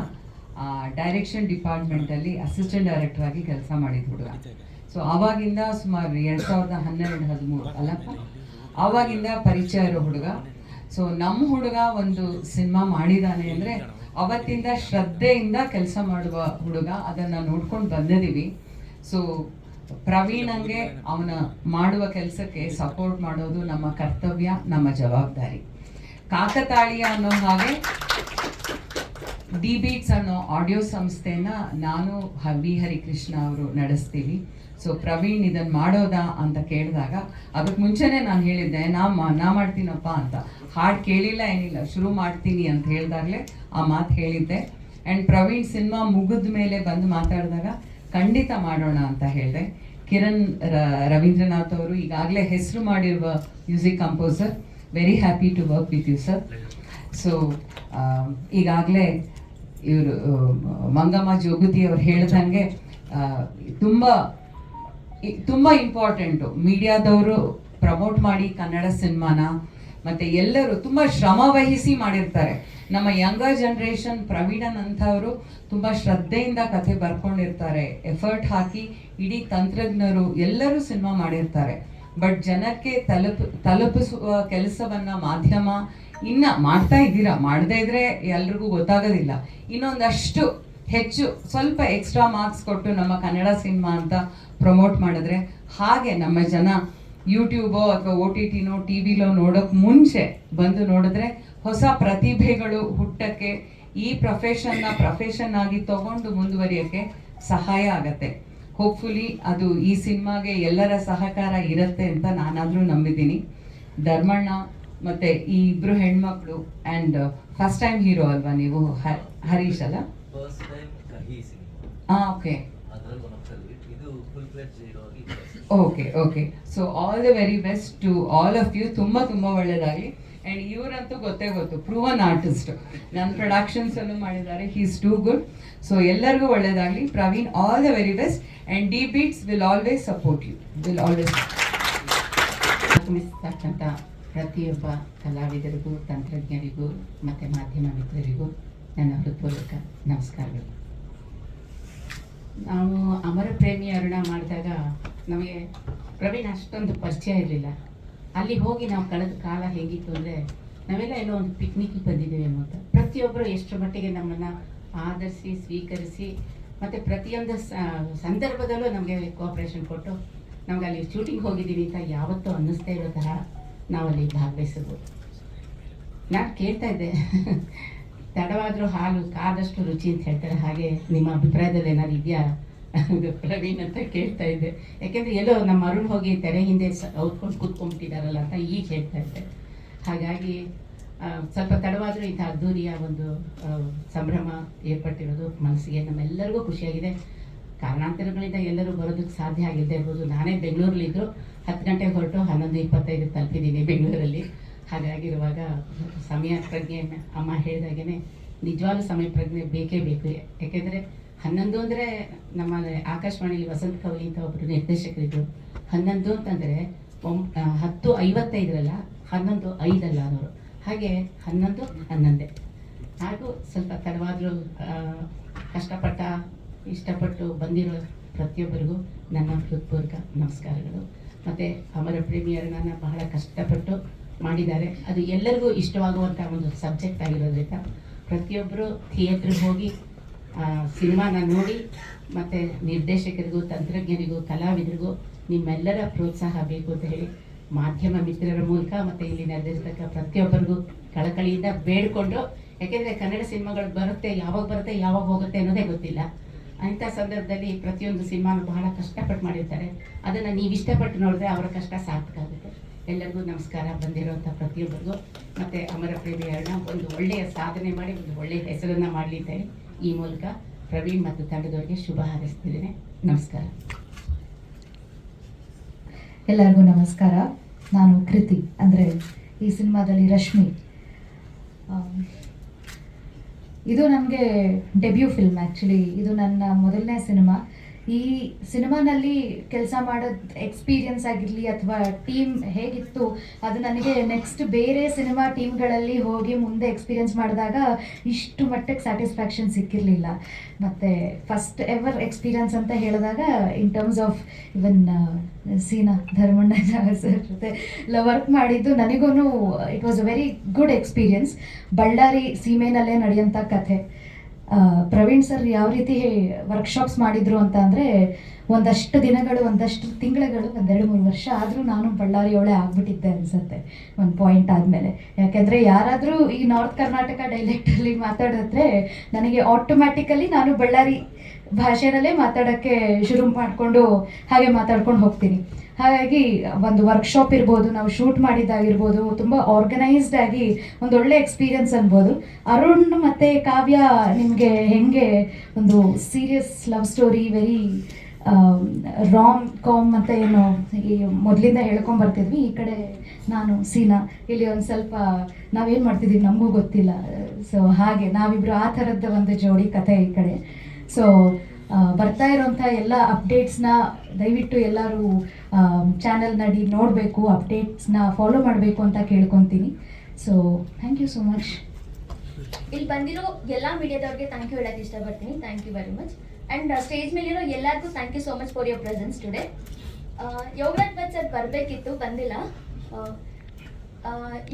ಡೈರೆಕ್ಷನ್ ಡಿಪಾರ್ಟ್ಮೆಂಟಲ್ಲಿ ಅಸಿಸ್ಟೆಂಟ್ ಡೈರೆಕ್ಟರ್ ಆಗಿ ಕೆಲಸ ಮಾಡಿದ ಹುಡುಗ. ಸೊ ಅವಾಗಿಂದ ಸುಮಾರು ಎರಡು ಸಾವಿರದ ಹನ್ನೆರಡು, ಹದಿಮೂರು, ಅಲ್ಲಪ್ಪ? ಆವಾಗಿಂದ ಪರಿಚಯ ಇರೋ ಹುಡುಗ. ಸೊ ನಮ್ಮ ಹುಡುಗ ಒಂದು ಸಿನಿಮಾ ಮಾಡಿದಾನೆ ಅಂದರೆ ಅವತ್ತಿಂದ ಶ್ರದ್ಧೆಯಿಂದ ಕೆಲಸ ಮಾಡುವ ಹುಡುಗ. ಅದನ್ನು ನೋಡ್ಕೊಂಡು ಬಂದಿದ್ದೀವಿ ಸೊ ಪ್ರವೀಣಂಗೆ ಅವನ ಮಾಡುವ ಕೆಲಸಕ್ಕೆ ಸಪೋರ್ಟ್ ಮಾಡೋದು ನಮ್ಮ ಕರ್ತವ್ಯ, ನಮ್ಮ ಜವಾಬ್ದಾರಿ. ಕಾಕತಾಳೀಯ ಅನ್ನೋ ಹಾಗೆ ಡಿ ಬೀಟ್ಸ್ ಅನ್ನೋ ಆಡಿಯೋ ಸಂಸ್ಥೆನ ನಾನು ಹ- ವಿ ಹರಿಕೃಷ್ಣ ಅವರು ನಡೆಸ್ತೀವಿ. ಸೊ ಪ್ರವೀಣ್ ಇದನ್ನು ಮಾಡೋದಾ ಅಂತ ಕೇಳಿದಾಗ ಅದಕ್ಕೆ ಮುಂಚೆನೇ ನಾನು ಹೇಳಿದ್ದೆ, ನಾ ನಾ ಮಾಡ್ತೀನಪ್ಪ ಅಂತ. ಹಾಡು ಕೇಳಿಲ್ಲ ಏನಿಲ್ಲ, ಶುರು ಮಾಡ್ತೀನಿ ಅಂತ ಹೇಳಿದಾಗಲೇ ಆ ಮಾತು ಹೇಳಿದ್ದೆ. ಆ್ಯಂಡ್ ಪ್ರವೀಣ್ ಸಿನಿಮಾ ಮುಗಿದ ಮೇಲೆ ಬಂದು ಮಾತಾಡಿದಾಗ, ಖಂಡಿತ ಮಾಡೋಣ ಅಂತ ಹೇಳಿದೆ. ಕಿರಣ್ ರವೀಂದ್ರನಾಥ್ ಅವರು ಈಗಾಗಲೇ ಹೆಸರು ಮಾಡಿರುವ music composer. Very happy to work with you sir so ಈಗಾಗಲೇ ಇವರು ಮಂಗಮ್ಮ ಜೋಗತಿ ಅವ್ರು ಹೇಳ್ದಂಗೆ ತುಂಬಾ ತುಂಬ ಇಂಪಾರ್ಟೆಂಟು ಮೀಡಿಯಾದವರು ಪ್ರಮೋಟ್ ಮಾಡಿ ಕನ್ನಡ ಸಿನಿಮಾನ, ಮತ್ತೆ ಎಲ್ಲರೂ ತುಂಬಾ ಶ್ರಮ ವಹಿಸಿ ಮಾಡಿರ್ತಾರೆ. ನಮ್ಮ ಯಂಗರ್ ಜನ್ರೇಷನ್ ಪ್ರವೀಣನ್ ಅಂತವರು ತುಂಬಾ ಶ್ರದ್ಧೆಯಿಂದ ಕಥೆ ಬರ್ಕೊಂಡಿರ್ತಾರೆ. ಎಫರ್ಟ್ ಹಾಕಿ ಇಡೀ ತಂತ್ರಜ್ಞರು ಎಲ್ಲರೂ ಸಿನಿಮಾ ಮಾಡಿರ್ತಾರೆ. ಬಟ್ ಜನಕ್ಕೆ ತಲುಪ, ತಲುಪಿಸುವ ಕೆಲಸವನ್ನ ಮಾಧ್ಯಮ ಇನ್ನ ಮಾಡ್ತಾ ಇದ್ದೀರಾ? ಮಾಡದೇ ಇದ್ರೆ ಎಲ್ರಿಗೂ ಗೊತ್ತಾಗೋದಿಲ್ಲ. ಇನ್ನೊಂದಷ್ಟು ಹೆಚ್ಚು ಸ್ವಲ್ಪ ಎಕ್ಸ್ಟ್ರಾ ಮಾರ್ಕ್ಸ್ ಕೊಟ್ಟು ನಮ್ಮ ಕನ್ನಡ ಸಿನಿಮಾ ಅಂತ ಪ್ರಮೋಟ್ ಮಾಡಿದ್ರೆ ಹಾಗೆ ನಮ್ಮ ಜನ ಯೂಟ್ಯೂಬೋ ಅಥವಾ ಓ ಟಿ ಟಿನೋ ಟಿ ವಿಲೋ ನೋಡೋಕೆ ಮುಂಚೆ ಬಂದು ನೋಡಿದ್ರೆ ಹೊಸ ಪ್ರತಿಭೆಗಳು ಹುಟ್ಟಕ್ಕೆ ಈ ಪ್ರೊಫೆಷನ್ನ ಪ್ರೊಫೆಷನ್ ಆಗಿ ತಗೊಂಡು ಮುಂದುವರಿಯೋಕ್ಕೆ ಸಹಾಯ ಆಗತ್ತೆ. ಹೋಪ್ಫುಲಿ ಅದು ಈ ಸಿನಿಮಾಗೆ ಎಲ್ಲರ ಸಹಕಾರ ಇರುತ್ತೆ ಅಂತ ನಾನಾದರೂ ನಂಬಿದ್ದೀನಿ. ಧರ್ಮಣ್ಣ ಮತ್ತೆ ಈ ಇಬ್ರು ಹೆಣ್ಮಕ್ಳು ಅಂಡ್ ಫಸ್ಟ್ ಟೈಮ್ ಹೀರೋ ಅಲ್ವಾ ನೀವು ಹರೀಶ್ ಅಲ್ಲ? ಹಾಂ okay okay okay so all the very best to all of you ತುಂಬ ತುಂಬ ಒಳ್ಳೇದಾಗಲಿ. ಆ್ಯಂಡ್ ಇವರಂತೂ ಗೊತ್ತೇ ಗೊತ್ತು ಪ್ರೂವನ್ ಆರ್ಟಿಸ್ಟ್ ನನ್ನ ಪ್ರೊಡಕ್ಷನ್ಸ್ ಅನ್ನು ಮಾಡಿದ್ದಾರೆ ಹೀಸ್ ಟೂ ಗುಡ್ ಸೊ ಎಲ್ಲರಿಗೂ ಒಳ್ಳೇದಾಗಲಿ. Praveen all the very best and D Beats will always support you will always ಪ್ರತಿಯೊಬ್ಬ ಕಲಾವಿದರಿಗೂ, ತಂತ್ರಜ್ಞರಿಗೂ, ಮತ್ತು ಮಾಧ್ಯಮ ಮಿತ್ರರಿಗೂ ನನ್ನ ಹೃತ್ಪೂರ್ವಕ ನಮಸ್ಕಾರಗಳು. ನಾವು ಅಮರ ಪ್ರೇಮಿ ಅರುಣ ಮಾಡಿದಾಗ ನಮಗೆ ಪ್ರವೀಣ್ ಅಷ್ಟೊಂದು ಪರಿಚಯ ಇರಲಿಲ್ಲ. ಅಲ್ಲಿ ಹೋಗಿ ನಾವು ಕಳೆದ ಕಾಲ ಹೇಗಿತ್ತು ಅಂದರೆ ನಾವೆಲ್ಲ ಏನೋ ಒಂದು ಪಿಕ್ನಿಕ್ಗೆ ಬಂದಿದ್ದೇವೆ ಅಂತ ಪ್ರತಿಯೊಬ್ಬರು ಎಷ್ಟರ ಮಟ್ಟಿಗೆ ನಮ್ಮನ್ನು ಆಧರಿಸಿ, ಸ್ವೀಕರಿಸಿ, ಮತ್ತು ಪ್ರತಿಯೊಂದು ಸಂದರ್ಭದಲ್ಲೂ ನಮಗೆ ಕೋಆಪ್ರೇಷನ್ ಕೊಟ್ಟು ನಮ್ಗೆ ಅಲ್ಲಿ ಶೂಟಿಂಗ್ ಹೋಗಿದ್ದೀವಿ ಅಂತ ಯಾವತ್ತೂ ಅನ್ನಿಸ್ತಾ ಇರೋ ಥರ ನಾವಲ್ಲಿ ಭಾಗವಹಿಸಬಹುದು ನಾನು ಕೇಳ್ತಾ ಇದ್ದೆ. ತಡವಾದರೂ ಹಾಲು ಕಾದಷ್ಟು ರುಚಿ ಅಂತ ಹೇಳ್ತಾರೆ. ಹಾಗೆ ನಿಮ್ಮ ಅಭಿಪ್ರಾಯದಲ್ಲಿ ಏನಾದ್ರು ಇದೆಯಾ? ಪ್ರವೀಣ್ ಅಂತ ಕೇಳ್ತಾ ಇದ್ದೆ. ಯಾಕೆಂದರೆ ಎಲ್ಲೋ ನಮ್ಮ ಅರುಣ್ ಹೋಗಿ ತೆರೆ ಹಿಂದೆ ಔತ್ಕೊಂಡು ಕೂತ್ಕೊಂಡ್ಬಿಟ್ಟಿದ್ದಾರಲ್ಲ ಅಂತ ಈಗ ಹೇಳ್ತಾ ಇದ್ದೆ. ಹಾಗಾಗಿ ಸ್ವಲ್ಪ ತಡವಾದರೂ ಇಂಥ ಅದ್ದೂರಿಯ ಒಂದು ಸಂಭ್ರಮ ಏರ್ಪಟ್ಟಿರೋದು ಮನಸ್ಸಿಗೆ. ನಮ್ಮೆಲ್ಲರಿಗೂ ಖುಷಿಯಾಗಿದೆ. ಕಾರಣಾಂತರಗಳಿಂದ ಎಲ್ಲರೂ ಬರೋದಕ್ಕೆ ಸಾಧ್ಯ ಆಗಿಲ್ಲದೆ ಇರ್ಬೋದು. ನಾನೇ ಬೆಂಗಳೂರಲ್ಲಿದ್ದರು ಹತ್ತು ಗಂಟೆಗೆ ಹೊರಟು ಹನ್ನೊಂದು ಇಪ್ಪತ್ತೈದು ತಲುಪಿದ್ದೀನಿ ಬೆಂಗಳೂರಲ್ಲಿ. ಹಾಗಾಗಿರುವಾಗ ಸಮಯ ಪ್ರಜ್ಞೆ ಅಮ್ಮ ಹೇಳಿದಾಗೇನೆ ನಿಜವಾದ ಸಮಯ ಪ್ರಜ್ಞೆ ಬೇಕೇ ಬೇಕು. ಯಾಕೆಂದರೆ ಹನ್ನೊಂದು ಅಂದರೆ ನಮ್ಮ ಆಕಾಶವಾಣಿಲಿ ವಸಂತ ಕವಲಿ ಅಂತ ಒಬ್ಬರು ನಿರ್ದೇಶಕರಿದ್ದರು ಹನ್ನೊಂದು ಅಂತಂದರೆ ಒಂ ಹತ್ತು ಐವತ್ತೈದರಲ್ಲ, ಹನ್ನೊಂದು ಐದಲ್ಲ ಅನ್ನೋರು. ಹಾಗೆ ಹನ್ನೊಂದು ಹನ್ನೊಂದೇ. ಹಾಗೂ ಸ್ವಲ್ಪ ತಡವಾದರೂ ಕಷ್ಟಪಟ್ಟ ಇಷ್ಟಪಟ್ಟು ಬಂದಿರೋ ಪ್ರತಿಯೊಬ್ಬರಿಗೂ ನನ್ನ ಹೃತ್ಪೂರ್ವಕ ನಮಸ್ಕಾರಗಳು. ಮತ್ತು ಅಮರ ಪ್ರೇಮಿಯರನ್ನ ಬಹಳ ಕಷ್ಟಪಟ್ಟು ಮಾಡಿದ್ದಾರೆ. ಅದು ಎಲ್ಲರಿಗೂ ಇಷ್ಟವಾಗುವಂಥ ಒಂದು ಸಬ್ಜೆಕ್ಟ್ ಆಗಿರೋದ್ರಿಂದ ಪ್ರತಿಯೊಬ್ಬರು ಥಿಯೇಟ್ರಿಗೆ ಹೋಗಿ ಸಿನಿಮಾನ ನೋಡಿ, ಮತ್ತು ನಿರ್ದೇಶಕರಿಗೂ, ತಂತ್ರಜ್ಞರಿಗೂ, ಕಲಾವಿದರಿಗೂ ನಿಮ್ಮೆಲ್ಲರ ಪ್ರೋತ್ಸಾಹ ಬೇಕು ಅಂತ ಹೇಳಿ ಮಾಧ್ಯಮ ಮಿತ್ರರ ಮೂಲಕ ಮತ್ತು ಇಲ್ಲಿ ನಿರ್ದೇಶಕ ಪ್ರತಿಯೊಬ್ಬರಿಗೂ ಕಳಕಳಿಯಿಂದ ಬೇಡಿಕೊಂಡು, ಯಾಕೆಂದರೆ ಕನ್ನಡ ಸಿನಿಮಾಗಳು ಬರುತ್ತೆ, ಯಾವಾಗ ಬರುತ್ತೆ, ಯಾವಾಗ ಹೋಗುತ್ತೆ ಅನ್ನೋದೇ ಗೊತ್ತಿಲ್ಲ. ಅಂಥ ಸಂದರ್ಭದಲ್ಲಿ ಪ್ರತಿಯೊಂದು ಸಿನಿಮಾನು ಬಹಳ ಕಷ್ಟಪಟ್ಟು ಮಾಡಿರ್ತಾರೆ. ಅದನ್ನು ನೀವು ಇಷ್ಟಪಟ್ಟು ನೋಡಿದ್ರೆ ಅವರ ಕಷ್ಟ ಸಾರ್ಥಕ ಆಗುತ್ತೆ. ಎಲ್ಲರಿಗೂ ನಮಸ್ಕಾರ. ಬಂದಿರುವಂಥ ಪ್ರತಿಯೊಬ್ಬರಿಗೂ. ಮತ್ತು ಅಮರ ಪ್ರೇಮಿಯರನ್ನ ಒಂದು ಒಳ್ಳೆಯ ಸಾಧನೆ ಮಾಡಿ, ಒಂದು ಒಳ್ಳೆಯ ಹೆಸರನ್ನು ಮಾಡಲಿ ಅಂತ ಹೇಳಿ ಈ ಮೂಲಕ ಪ್ರವೀಣ್ ಮತ್ತು ತಂಡದವರಿಗೆ ಶುಭ ಹಾರೈಸ್ತಿದ್ದೇನೆ. ನಮಸ್ಕಾರ. ಎಲ್ಲರಿಗೂ ನಮಸ್ಕಾರ. ನಾನು ಕೃತಿ, ಅಂದರೆ ಈ ಸಿನಿಮಾದಲ್ಲಿ ರಶ್ಮಿ. ಇದು ನನಗೆ ಡೆಬ್ಯೂ ಫಿಲ್ಮ್ ಆ್ಯಕ್ಚುಲಿ ಇದು ನನ್ನ ಮೊದಲನೇ ಸಿನಿಮಾ ಈ ಸಿನಿಮಾನಲ್ಲಿ ಕೆಲಸ ಮಾಡೋದು ಎಕ್ಸ್ಪೀರಿಯನ್ಸ್ ಆಗಿರಲಿ ಅಥವಾ ಟೀಮ್ ಹೇಗಿತ್ತು, ಅದು ನನಗೆ ನೆಕ್ಸ್ಟ್ ಬೇರೆ ಸಿನಿಮಾ ಟೀಮ್ಗಳಲ್ಲಿ ಹೋಗಿ ಮುಂದೆ ಎಕ್ಸ್ಪೀರಿಯನ್ಸ್ ಮಾಡಿದಾಗ ಇಷ್ಟು ಮಟ್ಟಕ್ಕೆ ಸ್ಯಾಟಿಸ್ಫ್ಯಾಕ್ಷನ್ ಸಿಕ್ಕಿರಲಿಲ್ಲ. ಮತ್ತು ಫಸ್ಟ್ ಎವರ್ ಎಕ್ಸ್ಪೀರಿಯನ್ಸ್ ಅಂತ ಹೇಳಿದಾಗ in terms of even Seena Dharmanna sir ಜೊತೆ ವರ್ಕ್ ಮಾಡಿದ್ದು ನನಗೂ it was a very good experience Ballari ಸೀಮೆನಲ್ಲೇ ನಡೆಯೋಂಥ ಕಥೆ. ಪ್ರವೀಣ್ ಸರ್ ಯಾವ ರೀತಿ ವರ್ಕ್ಶಾಪ್ಸ್ ಮಾಡಿದ್ರು ಅಂತ ಅಂದರೆ ಒಂದಷ್ಟು ದಿನಗಳು, ಒಂದಷ್ಟು ತಿಂಗಳುಗಳು, ಒಂದೆರಡು, ಮೂರು ವರ್ಷ ಆದರೂ ನಾನು ಬಳ್ಳಾರಿಯೊಳೆ ಆಗ್ಬಿಟ್ಟಿದ್ದೆ ಅನ್ಸುತ್ತೆ, ಒಂದು ಪಾಯಿಂಟ್ ಆದಮೇಲೆ. ಯಾಕೆಂದರೆ ಯಾರಾದರೂ ಈ ನಾರ್ತ್ ಕರ್ನಾಟಕ ಡೈಲೆಕ್ಟಲ್ಲಿ ಮಾತಾಡಿದ್ರೆ ನನಗೆ ಆಟೋಮ್ಯಾಟಿಕಲಿ ನಾನು ಬಳ್ಳಾರಿ ಭಾಷೆನಲ್ಲೇ ಮಾತಾಡೋಕ್ಕೆ ಶುರು ಮಾಡಿಕೊಂಡು ಹಾಗೆ ಮಾತಾಡ್ಕೊಂಡು ಹೋಗ್ತೀನಿ. ಹಾಗಾಗಿ ಒಂದು ವರ್ಕ್ಶಾಪ್ ಇರ್ಬೋದು, ನಾವು ಶೂಟ್ ಮಾಡಿದ್ದಾಗಿರ್ಬೋದು, ತುಂಬ ಆರ್ಗನೈಸ್ಡ್ ಆಗಿ ಒಂದು ಒಳ್ಳೆ ಎಕ್ಸ್ಪೀರಿಯನ್ಸ್ ಅನ್ಬೋದು. ಅರುಣ್ ಮತ್ತು ಕಾವ್ಯ ನಿಮಗೆ ಹೆಂಗೆ ಒಂದು serious love story very rom com ಅಂತ ಏನು ಈ ಮೊದಲಿಂದ ಹೇಳ್ಕೊಂಡ್ ಬರ್ತಿದ್ವಿ, ಈ ಕಡೆ ನಾನು, ಸೀನಾ, ಇಲ್ಲಿ ಒಂದು ಸ್ವಲ್ಪ ನಾವೇನು ಮಾಡ್ತಿದ್ದೀವಿ ನಮಗೂ ಗೊತ್ತಿಲ್ಲ. ಸೊ ಹಾಗೆ, ನಾವಿಬ್ರು ಆ ಥರದ ಒಂದು ಜೋಡಿ ಕಥೆ ಈ ಕಡೆ. ಸೊ ಬರ್ತಾ ಇರೋಂಥ ಎಲ್ಲ ಅಪ್ಡೇಟ್ಸ್ನ ದಯವಿಟ್ಟು ಎಲ್ಲರೂ ಚಾನಲ್ ನಡಿ ನೋಡಬೇಕು ಅಪ್ಡೇಟ್ಸ್ನ ಫಾಲೋ ಮಾಡಬೇಕು ಅಂತ ಕೇಳ್ಕೊತೀನಿ. So thank you so much ಇಲ್ಲಿ ಬಂದಿರೋ ಎಲ್ಲ ಮೀಡಿಯಾದವ್ರಿಗೆ ಥ್ಯಾಂಕ್ ಯು ಹೇಳಕ್ಕೆ ಇಷ್ಟಪಡ್ತೀನಿ. Thank you very much and stage ಮೇಲಿರೋ ಎಲ್ಲರಿಗೂ thank you so much for your presence today Yogaraj Bhat sir ಬರಬೇಕಿತ್ತು, ಬಂದಿಲ್ಲ.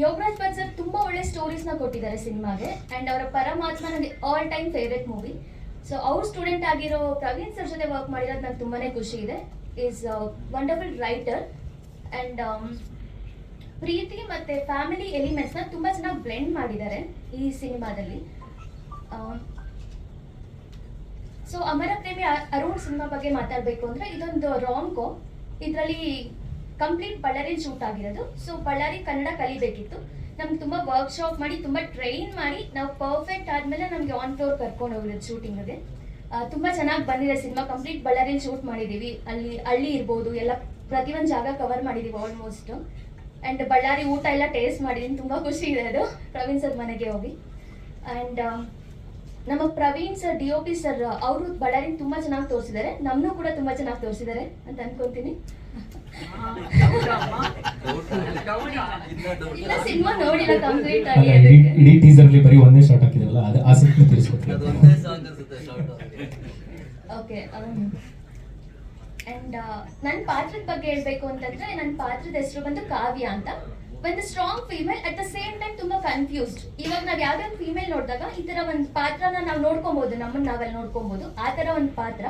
ಯೋಗರಾಜ್ ಭಟ್ ಸರ್ ತುಂಬ ಒಳ್ಳೆ ಸ್ಟೋರೀಸ್ನ ಕೊಟ್ಟಿದ್ದಾರೆ ಸಿನಿಮಾಗೆ. ಆ್ಯಂಡ್ ಅವರ ಪರಮಾತ್ಮ ನನಗೆ all time favourite movie so ಅವ್ರ ಸ್ಟೂಡೆಂಟ್ ಆಗಿರೋ ಪ್ರವೀಣ್ ಸರ್ ಜೊತೆ ವರ್ಕ್ ಮಾಡಿರೋದು ನಂಗೆ ತುಂಬಾನೇ ಖುಷಿ ಇದೆ. ಈಸ್ ವಂಡರ್ಫುಲ್ ರೈಟರ್ ಆ್ಯಂಡ್ ಪ್ರೀತಿ ಮತ್ತೆ ಫ್ಯಾಮಿಲಿ ಎಲಿಮೆಂಟ್ಸ್ನ ತುಂಬ ಚೆನ್ನಾಗಿ ಬ್ಲೆಂಡ್ ಮಾಡಿದ್ದಾರೆ ಈ ಸಿನಿಮಾದಲ್ಲಿ. ಸೊ ಅಮರ ಪ್ರೇಮಿ ಅರುಣ್ ಸಿನಿಮಾ ಬಗ್ಗೆ ಮಾತಾಡಬೇಕು ಅಂದರೆ ಇದೊಂದು ರಾಂಕೋ ಇದರಲ್ಲಿ ಕಂಪ್ಲೀಟ್ ಬಳ್ಳಾರಿ ಶೂಟ್ ಆಗಿರೋದು. ಸೊ ಬಳ್ಳಾರಿ ಕನ್ನಡ ಕಲಿಬೇಕಿತ್ತು. ನಮ್ಗೆ ತುಂಬ ವರ್ಕ್ಶಾಪ್ ಮಾಡಿ, ತುಂಬ ಟ್ರೈನ್ ಮಾಡಿ, ನಾವು ಪರ್ಫೆಕ್ಟ್ ಆದಮೇಲೆ ನಮಗೆ ಆನ್ ಫ್ಲೋರ್ ಕರ್ಕೊಂಡು ಹೋಗಿರೋದು ಶೂಟಿಂಗ್ಗೆ ತುಂಬ ಚೆನ್ನಾಗಿ ಬಂದಿದೆ ಸಿನಿಮಾ. ಕಂಪ್ಲೀಟ್ ಬಳ್ಳಾರಿಯಲ್ಲಿ ಶೂಟ್ ಮಾಡಿದ್ದೀವಿ ಅಲ್ಲಿ ಹಳ್ಳಿ ಇರ್ಬೋದು, ಎಲ್ಲ ಪ್ರತಿಯೊಂದು ಜಾಗ ಕವರ್ ಮಾಡಿದ್ದೀವಿ ಆಲ್ಮೋಸ್ಟ್ ಆ್ಯಂಡ್ ಬಳ್ಳಾರಿ ಊಟ ಎಲ್ಲ ಟೇಸ್ಟ್ ಮಾಡಿದ್ದೀನಿ ತುಂಬ ಖುಷಿ ಇದೆ ಅದು. ಪ್ರವೀಣ್ ಸರ್ ಮನೆಗೆ ಹೋಗಿ. ಆ್ಯಂಡ್ ನಮ್ಮ Praveen sir D O P sir ಅವರು ಬಳ್ಳಾರಿ ತುಂಬಾ ಚೆನ್ನಾಗಿ ತೋರಿಸಿದ್ದಾರೆ ನಮ್ಮನ್ನೂ ಕೂಡ ತುಂಬಾ ಚೆನ್ನಾಗಿ ತೋರಿಸಿದ್ದಾರೆ ಅಂತ ಅನ್ಕೊಂತೀನಿ. ಇಲ್ಲ ಸಿನಿಮಾ ನೋಡಿಲ್ಲ ಕಂಪ್ಲೀಟ್ ಆಗಿ ಅಲ್ಲ ಇಡೀ ಟೀಸರ್ ಅಲ್ಲಿ ಬರೀ ಒಂದೇ ಶಾಟ್ ಹಾಕಿದ್ರಲ್ಲ ಅದು ಆಸಕ್ತಿ ತಿಳಿಸ್ಕೊಡ್ತಾರೆ ಓಕೆ ಅಂಡ್ ನನ್ನ ಪಾತ್ರದ ಬಗ್ಗೆ ಹೇಳ್ಬೇಕು ಅಂತಂದ್ರೆ ನನ್ನ ಪಾತ್ರದ ಹೆಸರು ಬಂದು ಕಾವ್ಯ ಅಂತ. ಒಂದು strong female at the same time ತುಂಬಾ ಕನ್ಫ್ಯೂಸ್ಡ್ ಇವಾಗ ನಾವ್ ಯಾವ್ದೇ ಒಂದು ಫೀಮೇಲ್ ನೋಡಿದಾಗ ಈ ತರ ಒಂದು ಪಾತ್ರನ ನಾವು ನೋಡ್ಕೊಬಹುದು ನಮ್ಮನ್ನ ನಾವೆಲ್ಲ ನೋಡ್ಕೊಬಹುದು ಆ ತರ ಒಂದು ಪಾತ್ರ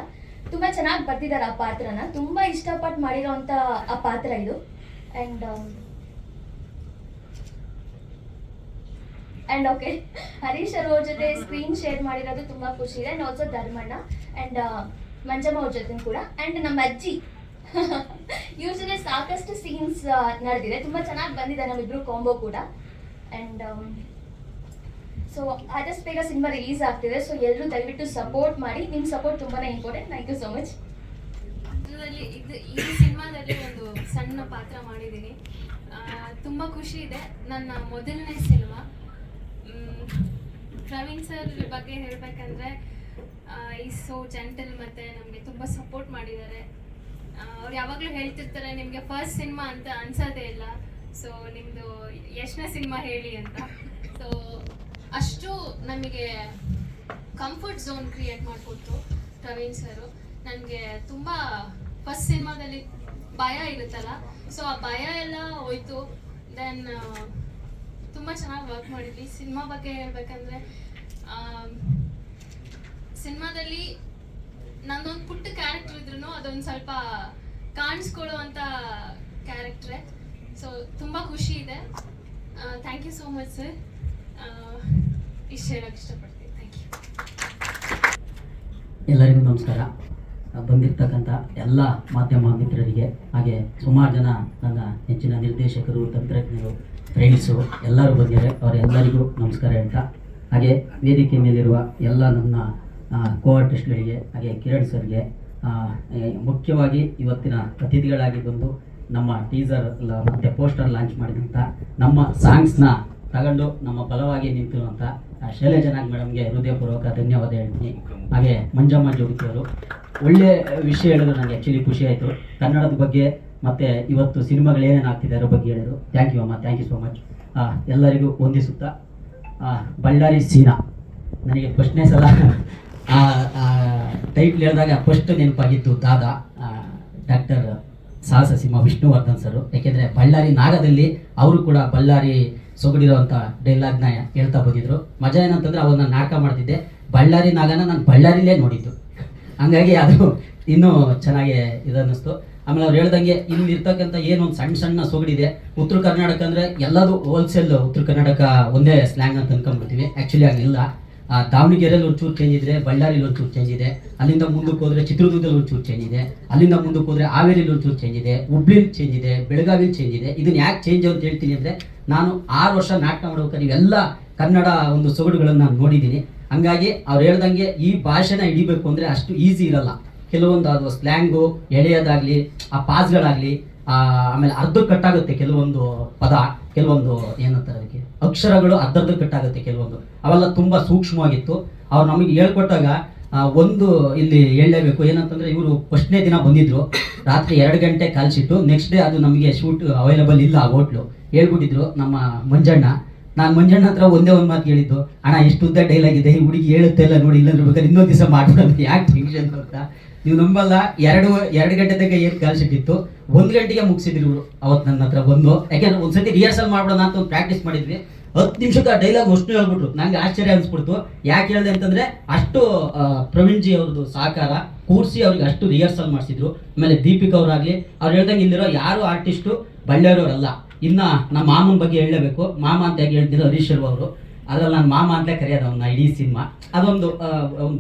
ತುಂಬಾ ಚೆನ್ನಾಗಿ ಬರ್ತಿದ್ದಾರೆ ಆ ಪಾತ್ರನ. ತುಂಬಾ ಇಷ್ಟಪಟ್ಟು ಮಾಡಿರೋಂತ ಆ ಪಾತ್ರ ಇದು. ಅಂಡ್ ಅಂಡ್ ಓಕೆ ಹರೀಶ್ ಅವ್ರ ಜೊತೆ ಸ್ಕ್ರೀನ್ ಶೇರ್ ಮಾಡಿರೋದು ತುಂಬಾ ಖುಷಿ ಇದೆ. ಆಲ್ಸೋ ಧರ್ಮಣ್ಣ ಅಂಡ್ ಮಂಜಮ್ಮ ಅವ್ರ ಜೊತೆ ಕೂಡ. ಅಂಡ್ ನಮ್ಮ ಅಜ್ಜಿ. ಯೂಶಲಿ ಸಾಕಷ್ಟು ಸೀನ್ಸ್ ನಡೆದಿದೆ. ತುಂಬಾ ಚೆನ್ನಾಗಿ ಬಂದಿದೆ ನಮ್ಮಿಬ್ರು ಕಾಂಬೋ ಕೂಡ. ಅಂಡ್ ಸೊ ಆದಷ್ಟು ಬೇಗ ಸಿನಿಮಾ ರಿಲೀಸ್ ಆಗ್ತಿದೆ. ಸೊ ಎಲ್ಲರೂ ದಯವಿಟ್ಟು ಸಪೋರ್ಟ್ ಮಾಡಿ. ನಿಮ್ಮ ಸಪೋರ್ಟ್ ತುಂಬಾನೇ important thank you so much ಇದು ಈ ಸಿನಿಮಾದಲ್ಲಿ ಒಂದು ಸಣ್ಣ ಪಾತ್ರ ಮಾಡಿದ್ದೀನಿ. ತುಂಬ ಖುಷಿ ಇದೆ. ನನ್ನ ಮೊದಲನೇ ಸಿನಿಮಾ ಪ್ರವೀಣ್ ಸರ್ ಬಗ್ಗೆ ಹೇಳಬೇಕಂದ್ರೆ ಈ ಸೋ ಜೆಂಟಲ್ ಮತ್ತು ನಮಗೆ ತುಂಬ ಸಪೋರ್ಟ್ ಮಾಡಿದ್ದಾರೆ. ಅವ್ರು ಯಾವಾಗಲೂ ಹೇಳ್ತಿರ್ತಾರೆ, ನಿಮಗೆ ಫಸ್ಟ್ ಸಿನಿಮಾ ಅಂತ ಅನ್ಸೋದೇ ಇಲ್ಲ. ಸೊ ನಿಮ್ಮದು ಎಷ್ಟನೇ ಸಿನಿಮಾ ಹೇಳಿ ಅಂತ. ಸೊ ಅಷ್ಟು ನಮಗೆ ಕಂಫರ್ಟ್ ಝೋನ್ ಕ್ರಿಯೇಟ್ ಮಾಡಿಕೊಟ್ಟು ಪ್ರವೀಣ್ ಸರು. ನನಗೆ ತುಂಬ ಫಸ್ಟ್ ಸಿನಿಮಾದಲ್ಲಿ ಭಯ ಇರುತ್ತಲ್ಲ ಸೊ ಆ ಭಯ ಎಲ್ಲ ಹೋಯ್ತು. ದೆನ್ ತುಂಬ ಚೆನ್ನಾಗಿ ವರ್ಕ್ ಮಾಡಿದ್ವಿ. ಸಿನಿಮಾ ಬಗ್ಗೆ ಹೇಳ್ಬೇಕಂದ್ರೆ ಸಿನಿಮಾದಲ್ಲಿ ನಂದೊಂದು ಪುಟ್ಟ ಕ್ಯಾರೆಕ್ಟರ್ ಇದ್ರೂ ಅದೊಂದು ಸ್ವಲ್ಪ ಕಾಣಿಸ್ಕೊಳ್ಳುವಂಥ ಕ್ಯಾರೆಕ್ಟ್ರೆ ಸೊ ತುಂಬ ಖುಷಿ ಇದೆ. Thank you so much sir ಇಷ್ಟು ಹೇಳೋಕೆ ಇಷ್ಟಪಡ್ತೀನಿ. ಥ್ಯಾಂಕ್ ಯು ಎಲ್ಲರಿಗೂ ನಮಸ್ಕಾರ. ಬಂದಿರ್ತಕ್ಕಂಥ ಎಲ್ಲ ಮಾಧ್ಯಮ ಮಿತ್ರರಿಗೆ, ಹಾಗೆ ಸುಮಾರು ಜನ ನನ್ನ ಹೆಚ್ಚಿನ ನಿರ್ದೇಶಕರು, ತಂತ್ರಜ್ಞರು ಫ್ರೆಂಡ್ಸು ಎಲ್ಲರೂ ಬಂದಿದ್ದಾರೆ. ಅವರೆಲ್ಲರಿಗೂ ನಮಸ್ಕಾರ ಹೇಳ್ತಾ, ಹಾಗೆ ವೇದಿಕೆ ಮೇಲಿರುವ ಎಲ್ಲ ನನ್ನ ಕೋ ಆರ್ಟಿಸ್ಟ್ಗಳಿಗೆ ಹಾಗೆ ಕಿರಣ್ ಸರ್ಗೆ ಮುಖ್ಯವಾಗಿ ಇವತ್ತಿನ ಅತಿಥಿಗಳಾಗಿ ಬಂದು ನಮ್ಮ ಟೀಸರ್ ಮತ್ತು ಪೋಸ್ಟರ್ ಲಾಂಚ್ ಮಾಡಿದಂಥ ನಮ್ಮ ಸಾಂಗ್ಸ್ನ ತಗೊಂಡು ನಮ್ಮ ಬಲವಾಗಿ ನಿಂತಿರುವಂಥ ಶೈಲಜನಾಗ್ ಮೇಡಮ್ಗೆ ಹೃದಯಪೂರ್ವಕ ಧನ್ಯವಾದ ಹೇಳ್ತೀನಿ. ಹಾಗೆ ಮಂಜಮ್ಮ ಜೋಗಿತಿಯವರು, ಒಳ್ಳೆ ವಿಷಯ ಹೇಳಿದ್ರು ನನಗೆ ಆ್ಯಕ್ಚುಲಿ ಖುಷಿ ಆಯಿತು. ಕನ್ನಡದ ಬಗ್ಗೆ ಮತ್ತು ಇವತ್ತು ಸಿನಿಮಾಗಳು ಏನೇನು ಆಗ್ತಿದೆ ಅದ್ರ ಬಗ್ಗೆ ಹೇಳಿದರು. ಥ್ಯಾಂಕ್ ಯು ಅಮ್ಮ ಥ್ಯಾಂಕ್ ಯು ಸೋ ಮಚ್ ಎಲ್ಲರಿಗೂ ವಂದಿಸುತ್ತಾ ಬಳ್ಳಾರಿ ಸೀನಾ. ನನಗೆ ಫಸ್ಟ್ನೇ ಸಲ ಟೈಟ್ಲ್ ಹೇಳಿದಾಗ ಫಸ್ಟ್ ನೆನಪಾಗಿದ್ದು ದಾದಾ ಡಾಕ್ಟರ್ ಸಾಹಸ ಸಿಂಹ ವಿಷ್ಣುವರ್ಧನ್ ಸರ್. ಯಾಕೆಂದರೆ ಬಳ್ಳಾರಿ ನಾಗದಲ್ಲಿ ಅವರು ಕೂಡ ಬಳ್ಳಾರಿ ಸೊಗಡಿರುವಂಥ ಡೈಲಾಗ್ನ ಹೇಳ್ತಾ ಬಂದಿದ್ರು. ಮಜಾ ಏನಂತಂದ್ರೆ ಅವನ್ನ ನಾನು ನಾಟಕ ಮಾಡ್ತಿದ್ದೆ. ಬಳ್ಳಾರಿ ನಾಗನ ನಾನು ಬಳ್ಳಾರಿಲೇ ನೋಡಿದ್ದು. ಹಂಗಾಗಿ ಅದು ಇನ್ನೂ ಚೆನ್ನಾಗಿ ಇದನ್ನಿಸ್ತು. ಆಮೇಲೆ ಅವ್ರು ಹೇಳ್ದಂಗೆ ಇಲ್ಲಿ ಇರ್ತಕ್ಕಂಥ ಒಂದು ಸಣ್ಣ ಸಣ್ಣ ಸೊಗಡಿದೆ. ಉತ್ತರ ಕರ್ನಾಟಕ ಅಂದರೆ ಎಲ್ಲದೂ ಹೋಲ್ಸೇಲ್ ಉತ್ತರ ಕರ್ನಾಟಕ ಒಂದೇ ಸ್ಲ್ಯಾಂಗ್ ಅಂತ ಅನ್ಕೊಂಡ್ಬಿಡ್ತೀವಿ ಆ್ಯಕ್ಚುಲಿ ಆಗಿಲ್ಲ. ಆ, ದಾವಣಗೆರೆಯಲ್ಲಿ ಒಂಚೂರು ಚೇಂಜ್ ಇದೆ, ಬಳ್ಳಾರಿಲಿ ಒಂಚೂರು ಚೇಂಜ್ ಇದೆ, ಅಲ್ಲಿಂದ ಮುಂದಕ್ಕೆ ಹೋದ್ರೆ ಚಿತ್ರದುರ್ಗದಲ್ಲಿ ಒಂಚೂರು ಚೇಂಜ್ ಇದೆ, ಅಲ್ಲಿಂದ ಮುಂದಕ್ಕೆ ಹೋದ್ರೆ ಹಾವೇರಿಲಿ ಒಂಚೂರು ಚೇಂಜ್ ಇದೆ, ಹುಬ್ಳಿಲಿ ಚೇಂಜ್ ಇದೆ, ಬೆಳಗಾವಿಲಿ ಚೇಂಜ್ ಇದೆ. ಇದನ್ನ ಯಾಕೆ ಚೇಂಜ್ ಅಂತ ಹೇಳ್ತೀನಿ ಅಂದರೆ, ನಾನು ಆರು ವರ್ಷ ನಾಟಕ ಮಾಡ್ಬೇಕಾದ್ರೆ ಇವೆಲ್ಲ ಕನ್ನಡ ಒಂದು ಸೊಗಡುಗಳನ್ನು ನಾನು ನೋಡಿದ್ದೀನಿ. ಹಂಗಾಗಿ ಅವ್ರು ಹೇಳ್ದಂಗೆ ಈ ಭಾಷೆನ ಹಿಡಿಬೇಕು ಅಂದರೆ ಅಷ್ಟು ಈಸಿ ಇರಲ್ಲ. ಕೆಲವೊಂದು ಅದು ಸ್ಲ್ಯಾಂಗು ಎಳೆಯೋದಾಗ್ಲಿ, ಆ ಪಾಸ್ಗಳಾಗಲಿ ಆಮೇಲೆ ಅರ್ಧ ಕಟ್ಟಾಗುತ್ತೆ ಕೆಲವೊಂದು ಪದ, ಕೆಲವೊಂದು ಏನಂತಾರೆ ಅದಕ್ಕೆ? ಅಕ್ಷರಗಳು ಅರ್ಧರ್ಧ ಕಟ್ಟಾಗುತ್ತೆ ಕೆಲವೊಂದು. ಅವೆಲ್ಲ ತುಂಬ ಸೂಕ್ಷ್ಮವಾಗಿತ್ತು. ಅವ್ರು ನಮಗೆ ಹೇಳ್ಕೊಟ್ಟಾಗ ಒಂದು ಇಲ್ಲಿ ಹೇಳಲೇಬೇಕು. ಏನಂತಂದ್ರೆ ಇವರು ಫಸ್ಟ್ನೇ ದಿನ ಬಂದಿದ್ರು. ರಾತ್ರಿ ಎರಡು ಗಂಟೆ ಕಾಲ್ಸಿಟ್ಟು ನೆಕ್ಸ್ಟ್ ಡೇ ಅದು ನಮಗೆ ಶೂಟ್ ಅವೈಲಬಲ್ ಇಲ್ಲ ಆ ಹೋಟ್ಲು. ಹೇಳ್ಬಿಟ್ಟಿದ್ರು ನಮ್ಮ ಮಂಜಣ್ಣ. ನಾನು ಮಂಜಣ್ಣ ಹತ್ರ ಒಂದೇ ಒಂದು ಮಾತು ಹೇಳಿದ್ದು, ಅಣ್ಣ ಎಷ್ಟು ಉದ್ದ ಡೈಲಾಗಿದೆ ಈ ಹುಡುಗಿ ಹೇಳುತ್ತೆ ಇಲ್ಲ ನೋಡಿ, ಇಲ್ಲಂದ್ರೆ ಬೇಕಾದ್ರೆ ಇನ್ನೊಂದು ದಿವಸ ಮಾಡ್ಬೋದು ಯಾಕೆ ಟೆನ್ಷನ್ ಅಂತ? ನೀವು ನಂಬಲ್ಲ, ಎರಡು ಎರಡು ಗಂಟೆ ತನಕ ಏನು ಕಾಲ್ಸಿಟ್ಟಿತ್ತು ಒಂದು ಗಂಟೆಗೆ ಮುಗಿಸಿದ್ರು ಇವರು. ಅವತ್ತು ನನ್ನ ಹತ್ರ ಬಂದು. ಯಾಕೆಂದ್ರೆ ಒಂದ್ಸತಿ ರಿಹರ್ಸಲ್ ಮಾಡ್ಬಿಡೋಣ ಅಂತ ಒಂದು ಪ್ರಾಕ್ಟೀಸ್ ಮಾಡಿದ್ವಿ. ಹತ್ತು ನಿಮಿಷಕ್ಕೆ ಆ ಡೈಲಾಗ್ ಅಷ್ಟು ಹೇಳ್ಬಿಟ್ರು. ನಂಗೆ ಆಶ್ಚರ್ಯ ಅನ್ಸ್ಬಿಡ್ತು. ಯಾಕೆ ಹೇಳಿದೆ ಅಂತಂದ್ರೆ, ಅಷ್ಟು ಪ್ರವೀಣ್ ಜಿ ಅವ್ರದ್ದು ಸಹಕಾರ ಕೂರಿಸಿ ಅವ್ರಿಗೆ ಅಷ್ಟು ರಿಹರ್ಸಲ್ ಮಾಡಿಸಿದ್ರು. ಆಮೇಲೆ ದೀಪಿಕಾ ಅವರಾಗ್ಲಿ, ಅವ್ರು ಹೇಳ್ದಂಗೆ ಇಲ್ಲಿರೋ ಯಾರು ಆರ್ಟಿಸ್ಟು ಬಳ್ಳಾರಿಯವರಲ್ಲ. ಇನ್ನ ನಮ್ಮ ಮಾಮನ ಬಗ್ಗೆ ಹೇಳಲೇಬೇಕು. ಮಾಮ ಅಂತ ಹೇಗೆ ಹೇಳ್ತಿದ್ರು ಹರೀಶ್ ಶರ್ವ ಅವರು. ಅದ್ರಲ್ಲಿ ನಾನು ಮಾಮ ಅಂತ ಕರೆಯೋದು, ಅವ್ನ ಇಡೀ ಸಿನಿಮಾ. ಅದೊಂದು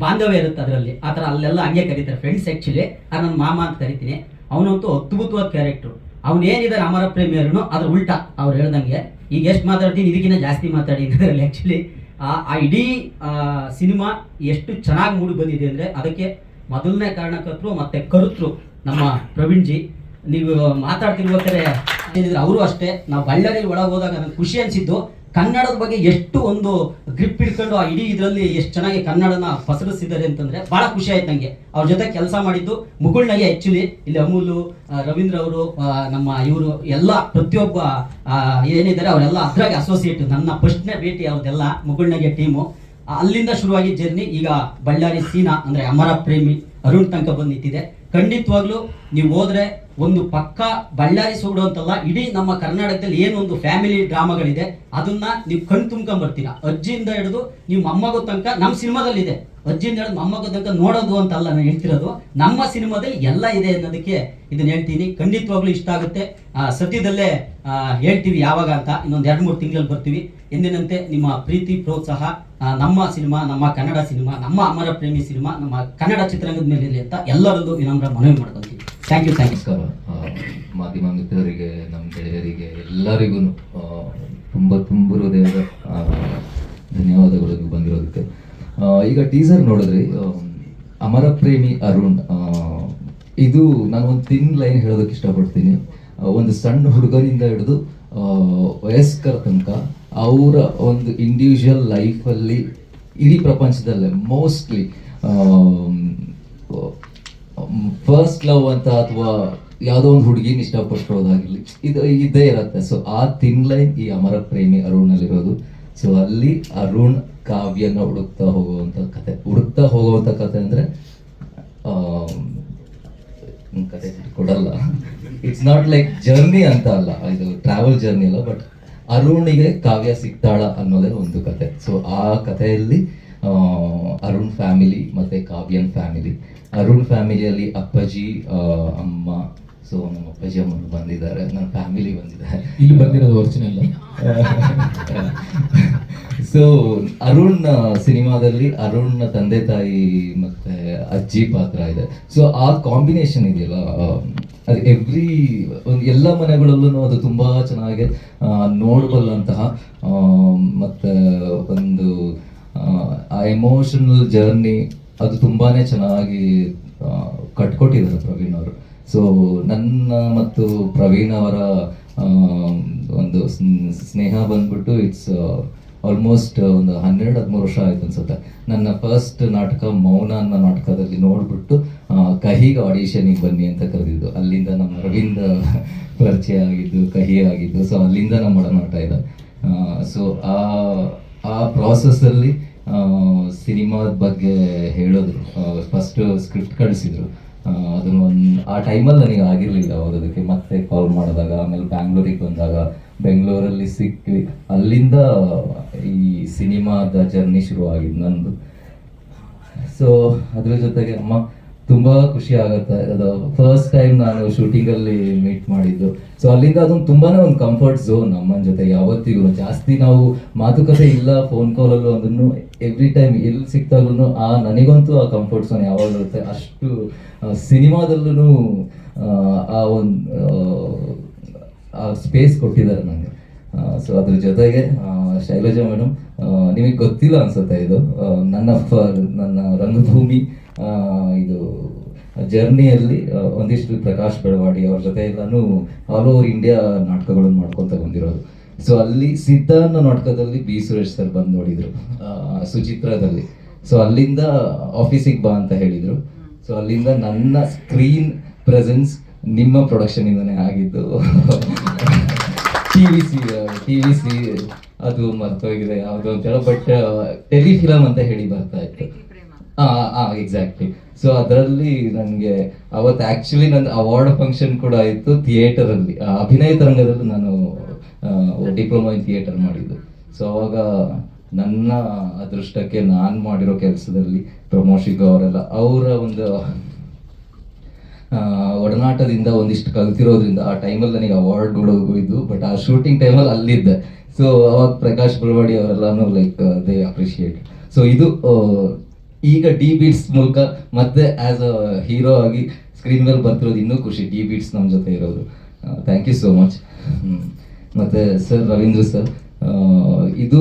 ಬಾಂಧವ್ಯ ಇರುತ್ತೆ ಅದರಲ್ಲಿ. ಆ ಥರ ಅಲ್ಲೆಲ್ಲ ಹಂಗೆ ಕರೀತಾರೆ ಫ್ರೆಂಡ್ಸ್ ಆ್ಯಕ್ಚುಲಿ ಅದು ನನ್ನ ಮಾಮ ಅಂತ ಕರಿತೀನಿ. ಅವನಂತೂ ಅದ್ಭುತವಾದ ಕ್ಯಾರೆಕ್ಟ್ರು ಅವ್ನು ಏನಿದ್ದಾರೆ ಅಮರ ಪ್ರೇಮಿಯರ್ನು ಅದ್ರ ಉಲ್ಟಾ ಅವ್ರು ಹೇಳ್ದಂಗೆ. ಈಗ ಎಷ್ಟು ಮಾತಾಡ್ತೀನಿ ಇದಕ್ಕಿಂತ ಜಾಸ್ತಿ ಮಾತಾಡಿ ಅದರಲ್ಲಿ ಆ್ಯಕ್ಚುಲಿ ಆ ಇಡೀ ಸಿನಿಮಾ ಎಷ್ಟು ಚೆನ್ನಾಗಿ ಮೂಡಿ ಬಂದಿದೆ ಅಂದರೆ ಅದಕ್ಕೆ ಮೊದಲನೇ ಕಾರಣಕರ್ತರು ಮತ್ತು ಕರುತ್ರು ನಮ್ಮ ಪ್ರವೀಣ್ ಜಿ ನೀವು ಮಾತಾಡ್ತಿರ್ಬೇಕಾದ್ರೆ ಅವರು ಅಷ್ಟೇ. ನಾವು ಬಳ್ಳಾರಿಯಲ್ಲಿ ಒಳಗೆ ಹೋದಾಗ ನನಗೆ ಖುಷಿ ಅನಿಸಿದ್ದು ಕನ್ನಡದ ಬಗ್ಗೆ ಎಷ್ಟು ಒಂದು ಗ್ರಿಪ್ ಹಿಡ್ಕೊಂಡು ಆ ಇಡೀ ಇದರಲ್ಲಿ ಎಷ್ಟು ಚೆನ್ನಾಗಿ ಕನ್ನಡನ ಪಸರಿಸಿದ್ದಾರೆ ಅಂತಂದ್ರೆ ಬಹಳ ಖುಷಿ ಆಯ್ತು ನನಗೆ ಅವ್ರ ಜೊತೆ ಕೆಲಸ ಮಾಡಿದ್ದು ಮುಗುಳ್ನಾಗೆ ಆ್ಯಕ್ಚುಲಿ ಇಲ್ಲಿ ಅಮೂಲು ರವೀಂದ್ರ ಅವರು ನಮ್ಮ ಇವರು ಎಲ್ಲ ಪ್ರತಿಯೊಬ್ಬ ಏನಿದ್ದಾರೆ ಅವರೆಲ್ಲ ಅದ್ರಾಗೆ ಅಸೋಸಿಯೇಟ್ ನನ್ನ ಫಸ್ಟ್ನೇ ಭೇಟಿ ಅವ್ರದ್ದೆಲ್ಲ ಮುಗುಳ್ನಾಗೆ ಟೀಮು ಅಲ್ಲಿಂದ ಶುರುವಾಗಿ ಜರ್ನಿ ಈಗ ಬಳ್ಳಾರಿ, ಸೀನಾ ಅಂದ್ರೆ ಅಮರ ಪ್ರೇಮಿ ಅರುಣ್ ತನಕ ಬಂದು ನಿಂತಿದೆ ಖಂಡಿತವಾಗ್ಲೂ ನೀವು ಹೋದ್ರೆ ಒಂದು ಪಕ್ಕ ಬಳ್ಳಾರಿ ಸೋಡು ಅಂತಲ್ಲ, ಇಡೀ ನಮ್ಮ ಕರ್ನಾಟಕದಲ್ಲಿ ಏನೊಂದು ಫ್ಯಾಮಿಲಿ ಡ್ರಾಮಾಗಳಿದೆ, ಅದನ್ನ ನೀವು ಕಣ್ ತುಂಬ್ಕೊಂಡ್ ಬರ್ತೀರಾ? ಅಜ್ಜಿಯಿಂದ ಹಿಡಿದು ನೀವು ಮೊಮ್ಮಗೋ ತನಕ ನಮ್ಮ ಸಿನಿಮಾದಲ್ಲಿ ಇದೆ ಅಜ್ಜಿಯಿಂದ ಹಿಡಿದು ಮೊಮ್ಮಗೋ ತನಕ ನೋಡೋದು ಅಂತಲ್ಲ ನಾನು ಹೇಳ್ತಿರೋದು. ನಮ್ಮ ಸಿನಿಮಾದಲ್ಲಿ ಎಲ್ಲ ಇದೆ ಅನ್ನೋದಕ್ಕೆ ಇದನ್ನ ಹೇಳ್ತೀನಿ. ಖಂಡಿತವಾಗ್ಲೂ ಇಷ್ಟ ಆಗುತ್ತೆ. ಸದ್ಯದಲ್ಲೇ ಹೇಳ್ತೀವಿ ಯಾವಾಗ ಅಂತ. ಇನ್ನೊಂದು ಎರಡು ಮೂರು ತಿಂಗಳಲ್ಲಿ ಬರ್ತೀವಿ. ಎಂದಿನಂತೆ ನಿಮ್ಮ ಪ್ರೀತಿ, ಪ್ರೋತ್ಸಾಹ ನಮ್ಮ ಸಿನಿಮಾ, ನಮ್ಮ ಕನ್ನಡ ಸಿನಿಮಾ, ನಮ್ಮ ಅಮರ ಪ್ರೇಮಿ ಸಿನಿಮಾ, ನಮ್ಮ ಕನ್ನಡ ಚಿತ್ರರಂಗದ ಮೇಲೆ ಅಂತ ಎಲ್ಲರಲ್ಲೂ ವಿನಮ್ರ ಮನವಿ ಮಾಡ್ಕೊಂತೀವಿ ಥ್ಯಾಂಕ್ ಯು ಥ್ಯಾಂಕ್ ಯು ನಮಸ್ಕಾರ ಮಾಧ್ಯಮ ಮಿತ್ರರಿಗೆ, ನಮ್ಮ ಗೆಳೆಯರಿಗೆ, ಎಲ್ಲರಿಗೂ ತುಂಬ ತುಂಬ ಹೃದಯದ ಧನ್ಯವಾದಗಳು ಬಂದಿರೋದಕ್ಕೆ. ಈಗ ಟೀಸರ್ ನೋಡಿದ್ರಿ ಅಮರ ಪ್ರೇಮಿ ಅರುಣ್ ಇದು ನಾನು ಒಂದು ತಿನ್ ಲೈನ್ ಹೇಳೋದಕ್ಕೆ ಇಷ್ಟಪಡ್ತೀನಿ. ಒಂದು ಸಣ್ಣ ಹುಡುಗನಿಂದ ಹಿಡಿದು ವಯಸ್ಕರ ತನಕ ಅವರ ಒಂದು ಇಂಡಿವಿಜುವಲ್ ಲೈಫಲ್ಲಿ ಇಡೀ ಪ್ರಪಂಚದಲ್ಲೇ ಮೋಸ್ಟ್ಲಿ ಫಸ್ಟ್ ಲವ್ ಅಂತ ಅಥವಾ ಯಾವುದೋ ಒಂದು ಹುಡುಗಿನ ಇಷ್ಟಪಟ್ಟಿರೋದಾಗಿರ್ಲಿ ಇದು ಇದೇ ಇರತ್ತೆ. ಸೊ ಆ ತಿನ್ ಲೈನ್ ಈ ಅಮರ ಪ್ರೇಮಿ ಅರುಣಲ್ಲಿರೋದು ಸೊ ಅಲ್ಲಿ ಅರುಣ್ ಕಾವ್ಯನ ಹುಡುಕ್ತಾ ಹೋಗುವಂತ ಕತೆ. ಹುಡುಕ್ತಾ ಹೋಗುವಂತ ಕತೆ ಅಂದ್ರೆ ಕತೆ ಕೊಡಲ್ಲ. ಇಟ್ಸ್ ನಾಟ್ ಲೈಕ್ ಜರ್ನಿ ಅಂತ ಅಲ್ಲ. ಇದು ಟ್ರಾವೆಲ್ ಜರ್ನಿ ಅಲ್ಲ ಬಟ್ ಅರುಣಿಗೆ ಕಾವ್ಯ ಸಿಗ್ತಾಳ ಅನ್ನೋದೇ ಒಂದು ಕತೆ. ಸೊ ಆ ಕಥೆಯಲ್ಲಿ ಅರುಣ್ ಫ್ಯಾಮಿಲಿ ಮತ್ತೆ ಕಾವ್ಯನ್ ಫ್ಯಾಮಿಲಿ ಅರುಣ್ ಫ್ಯಾಮಿಲಿಯಲ್ಲಿ ಅಪ್ಪಾಜಿ ಅಮ್ಮ ಸೊ ನಮ್ಮ ಅಪ್ಪಾಜಿ ಅಮ್ಮ ಬಂದಿದ್ದಾರೆ. ನನ್ನ ಫ್ಯಾಮಿಲಿ ಬಂದಿದ್ದಾರೆ. ಇಲ್ಲಿ ಬಂದಿರೋದು ಒರಿಜಿನಲ್ ಸೊ ಅರುಣ್ ಸಿನಿಮಾದಲ್ಲಿ ಅರುಣ್ ತಂದೆ ತಾಯಿ ಮತ್ತೆ ಅಜ್ಜಿ ಪಾತ್ರ ಇದೆ. ಸೊ ಆ ಕಾಂಬಿನೇಷನ್ ಇದೆಯಲ್ಲ ಅದು ಎವ್ರಿ ಒಂದು ಎಲ್ಲ ಮನೆಗಳಲ್ಲೂ ಅದು ತುಂಬ ಚೆನ್ನಾಗಿ ನೋಡಬಲ್ಲಂತಹ ಮತ್ತೆ ಒಂದು ಆ ಎಮೋಷನಲ್ ಜರ್ನಿ ಅದು ತುಂಬಾನೇ ಚೆನ್ನಾಗಿ ಕಟ್ಕೊಟ್ಟಿದ್ದಾರೆ ಪ್ರವೀಣ್ ಅವರು. ಸೊ ನನ್ನ ಮತ್ತು ಪ್ರವೀಣ್ ಅವರ ಒಂದು ಸ್ನ್- ಸ್ನೇಹ ಬಂದ್ಬಿಟ್ಟು ಇಟ್ಸ್ ಆಲ್ಮೋಸ್ಟ್ ಒಂದು ಹನ್ನೆರಡು, ಹದಿಮೂರು ವರ್ಷ ಆಯ್ತು ಅನ್ಸುತ್ತೆ. ನನ್ನ ಫಸ್ಟ್ ನಾಟಕ ಮೌನ ಅನ್ನೋ ನಾಟಕದಲ್ಲಿ ನೋಡ್ಬಿಟ್ಟು ಕಹಿಗೆ ಆಡಿಷನಿಗೆ ಬನ್ನಿ ಅಂತ ಕರೆದಿದ್ದು. ಅಲ್ಲಿಂದ ನಮ್ಮ ರವೀಂದ್ರ ಪರಿಚಯ ಆಗಿದ್ದು, ಕಹಿ ಆಗಿದ್ದು ಸೊ ಅಲ್ಲಿಂದ ನಮ್ಮ ಒಡನಾಟ ಇದೆ. ಸೊ ಆ ಆ ಪ್ರಾಸೆಸ್ಸಲ್ಲಿ ಸಿನಿಮಾದ ಬಗ್ಗೆ ಹೇಳಿದ್ರು. ಫಸ್ಟ್ ಸ್ಕ್ರಿಪ್ಟ್ ಕಳಿಸಿದ್ರು. ಅದನ್ನ ಒಂದು, ಆ ಟೈಮಲ್ಲಿ ನನಗೆ ಆಗಿರಲಿಲ್ಲ ಓದೋದಕ್ಕೆ. ಮತ್ತೆ ಕಾಲ್ ಮಾಡಿದಾಗ, ಆಮೇಲೆ ಬ್ಯಾಂಗ್ಳೂರಿಗೆ ಬಂದಾಗ, ಬೆಂಗಳೂರಲ್ಲಿ ಸಿಕ್ಕಿ ಅಲ್ಲಿಂದ ಈ ಸಿನಿಮಾದ ಜರ್ನಿ ಶುರು ಆಗಿದ್ದು ನಂದು. ಸೊ ಅದ್ರ ಜೊತೆಗೆ ಅಮ್ಮ, ತುಂಬಾ ಖುಷಿ ಆಗುತ್ತೆ. ಅದು ಫಸ್ಟ್ ಟೈಮ್ ನಾನು ಶೂಟಿಂಗಲ್ಲಿ ಮೀಟ್ ಮಾಡಿದ್ದು. ಸೊ ಅಲ್ಲಿಂದ ಅದೊಂದು ತುಂಬಾನೇ ಒಂದು ಕಂಫರ್ಟ್ ಝೋನ್ ಅಮ್ಮನ ಜೊತೆ. ಯಾವತ್ತಿಗೂ ಜಾಸ್ತಿ ನಾವು ಮಾತುಕತೆ ಇಲ್ಲ ಫೋನ್ ಕಾಲಲ್ಲೂ ಅದನ್ನು ಎವ್ರಿ ಟೈಮ್ ಎಲ್ಲಿ ಸಿಕ್ತಾಗ್ಲೂ ಆ ನನಗಂತೂ ಆ ಕಂಫರ್ಟ್ ಝೋನ್ ಯಾವಾಗ ಇರುತ್ತೆ. ಅಷ್ಟು ಸಿನಿಮಾದಲ್ಲೂ ಆ ಒಂದು, ಆ ಸ್ಪೇಸ್ ಕೊಟ್ಟಿದ್ದಾರೆ ನನಗೆ ಸೊ ಅದ್ರ ಜೊತೆಗೆ ಶೈಲಜಾ ಮೇಡಮ್ ನಿಮಗೆ ಗೊತ್ತಿಲ್ಲ ಅನ್ಸುತ್ತೆ ಇದು. ನನ್ನ ನನ್ನ ರಂಗಭೂಮಿ ಇದು, ಜರ್ನಿಯಲ್ಲಿ ಒಂದಿಷ್ಟು ಪ್ರಕಾಶ್ ಬೆಳವಾಡಿ ಅವ್ರ ಜೊತೆ ಎಲ್ಲಾನು ಆಲ್ ಓವರ್ ಇಂಡಿಯಾ ನಾಟಕಗಳನ್ನು ಮಾಡ್ಕೊತ ಬಂದಿರೋದು. ಸೊ ಅಲ್ಲಿ ಸಿದ್ಧನ ನಾಟಕದಲ್ಲಿ ಬಿ ಸುರೇಶ್ ಸರ್ ಬಂದು ನೋಡಿದ್ರು ಸುಚಿತ್ರದಲ್ಲಿ. ಸೊ ಅಲ್ಲಿಂದ ಆಫೀಸಿಗೆ ಬಾ ಅಂತ ಹೇಳಿದ್ರು. ಸೊ ಅಲ್ಲಿಂದ ನನ್ನ ಸ್ಕ್ರೀನ್ ಪ್ರೆಸೆನ್ಸ್ ನಿಮ್ಮ ಪ್ರೊಡಕ್ಷನ್ ಇಂದನೇ ಆಗಿದ್ದು. T V C T V C ಅದು ಮರ್ತೋಗಿದೆ ಯಾವುದು ಅಂತ ಹೇಳೋ. ಬಟ್ ಟೆಲಿಫಿಲಮ್ ಅಂತ ಹೇಳಿ ಬರ್ತಾ ಇತ್ತು. ಎಕ್ಸಾಕ್ಟ್ಲಿ ಸೊ ಅದರಲ್ಲಿ ನನಗೆ ಅವತ್ತು ಆಕ್ಚುಲಿ ನನ್ನ ಅವಾರ್ಡ್ ಫಂಕ್ಷನ್ ಕೂಡ ಇತ್ತು ಥಿಯೇಟರ್ ಅಲ್ಲಿ ಆ, ಅಭಿನಯ ತರಂಗದಲ್ಲಿ ನಾನು ಡಿಪ್ಲೊಮಾ ಇನ್ ಥಿಯೇಟರ್ ಮಾಡಿದ್ದು. ಸೊ ಅವಾಗ ನನ್ನ ಅದೃಷ್ಟಕ್ಕೆ ನಾನು ಮಾಡಿರೋ ಕೆಲಸದಲ್ಲಿ ಪ್ರಮೋಷಿಗ ಅವರೆಲ್ಲ, ಅವರ ಒಂದು ಒಡನಾಟದಿಂದ ಒಂದಿಷ್ಟು ಕಲ್ತಿರೋದ್ರಿಂದ ಆ ಟೈಮಲ್ಲಿ ನನಗೆ ಅವಾರ್ಡ್ಗಳು ಇದ್ದು ಬಟ್ ಆ ಶೂಟಿಂಗ್ ಟೈಮಲ್ಲಿ ಅಲ್ಲಿದ್ದೆ. ಸೊ ಅವಾಗ ಪ್ರಕಾಶ್ ಬಲವಾಡಿ ಅವರೆಲ್ಲಾನು ಲೈಕ್ ದೇ ಅಪ್ರಿಷಿಯೇಟ್ ಸೊ ಇದು ಈಗ ಡಿ ಬೀಟ್ಸ್ ಮೂಲಕ ಮತ್ತೆ ಆಸ್ ಅ ಹೀರೋ ಆಗಿ ಸ್ಕ್ರೀನ್ ಮೇಲೆ ಬರ್ತಿರೋದು ಇನ್ನೂ ಖುಷಿ. ಡಿ ಬೀಟ್ಸ್ ನಮ್ಮ ಜೊತೆ ಇರೋದು. ಥ್ಯಾಂಕ್ ಯು ಸೋ ಮಚ್ ಮತ್ತೆ ಸರ್ ರವೀಂದ್ರ ಸರ್ ಇದು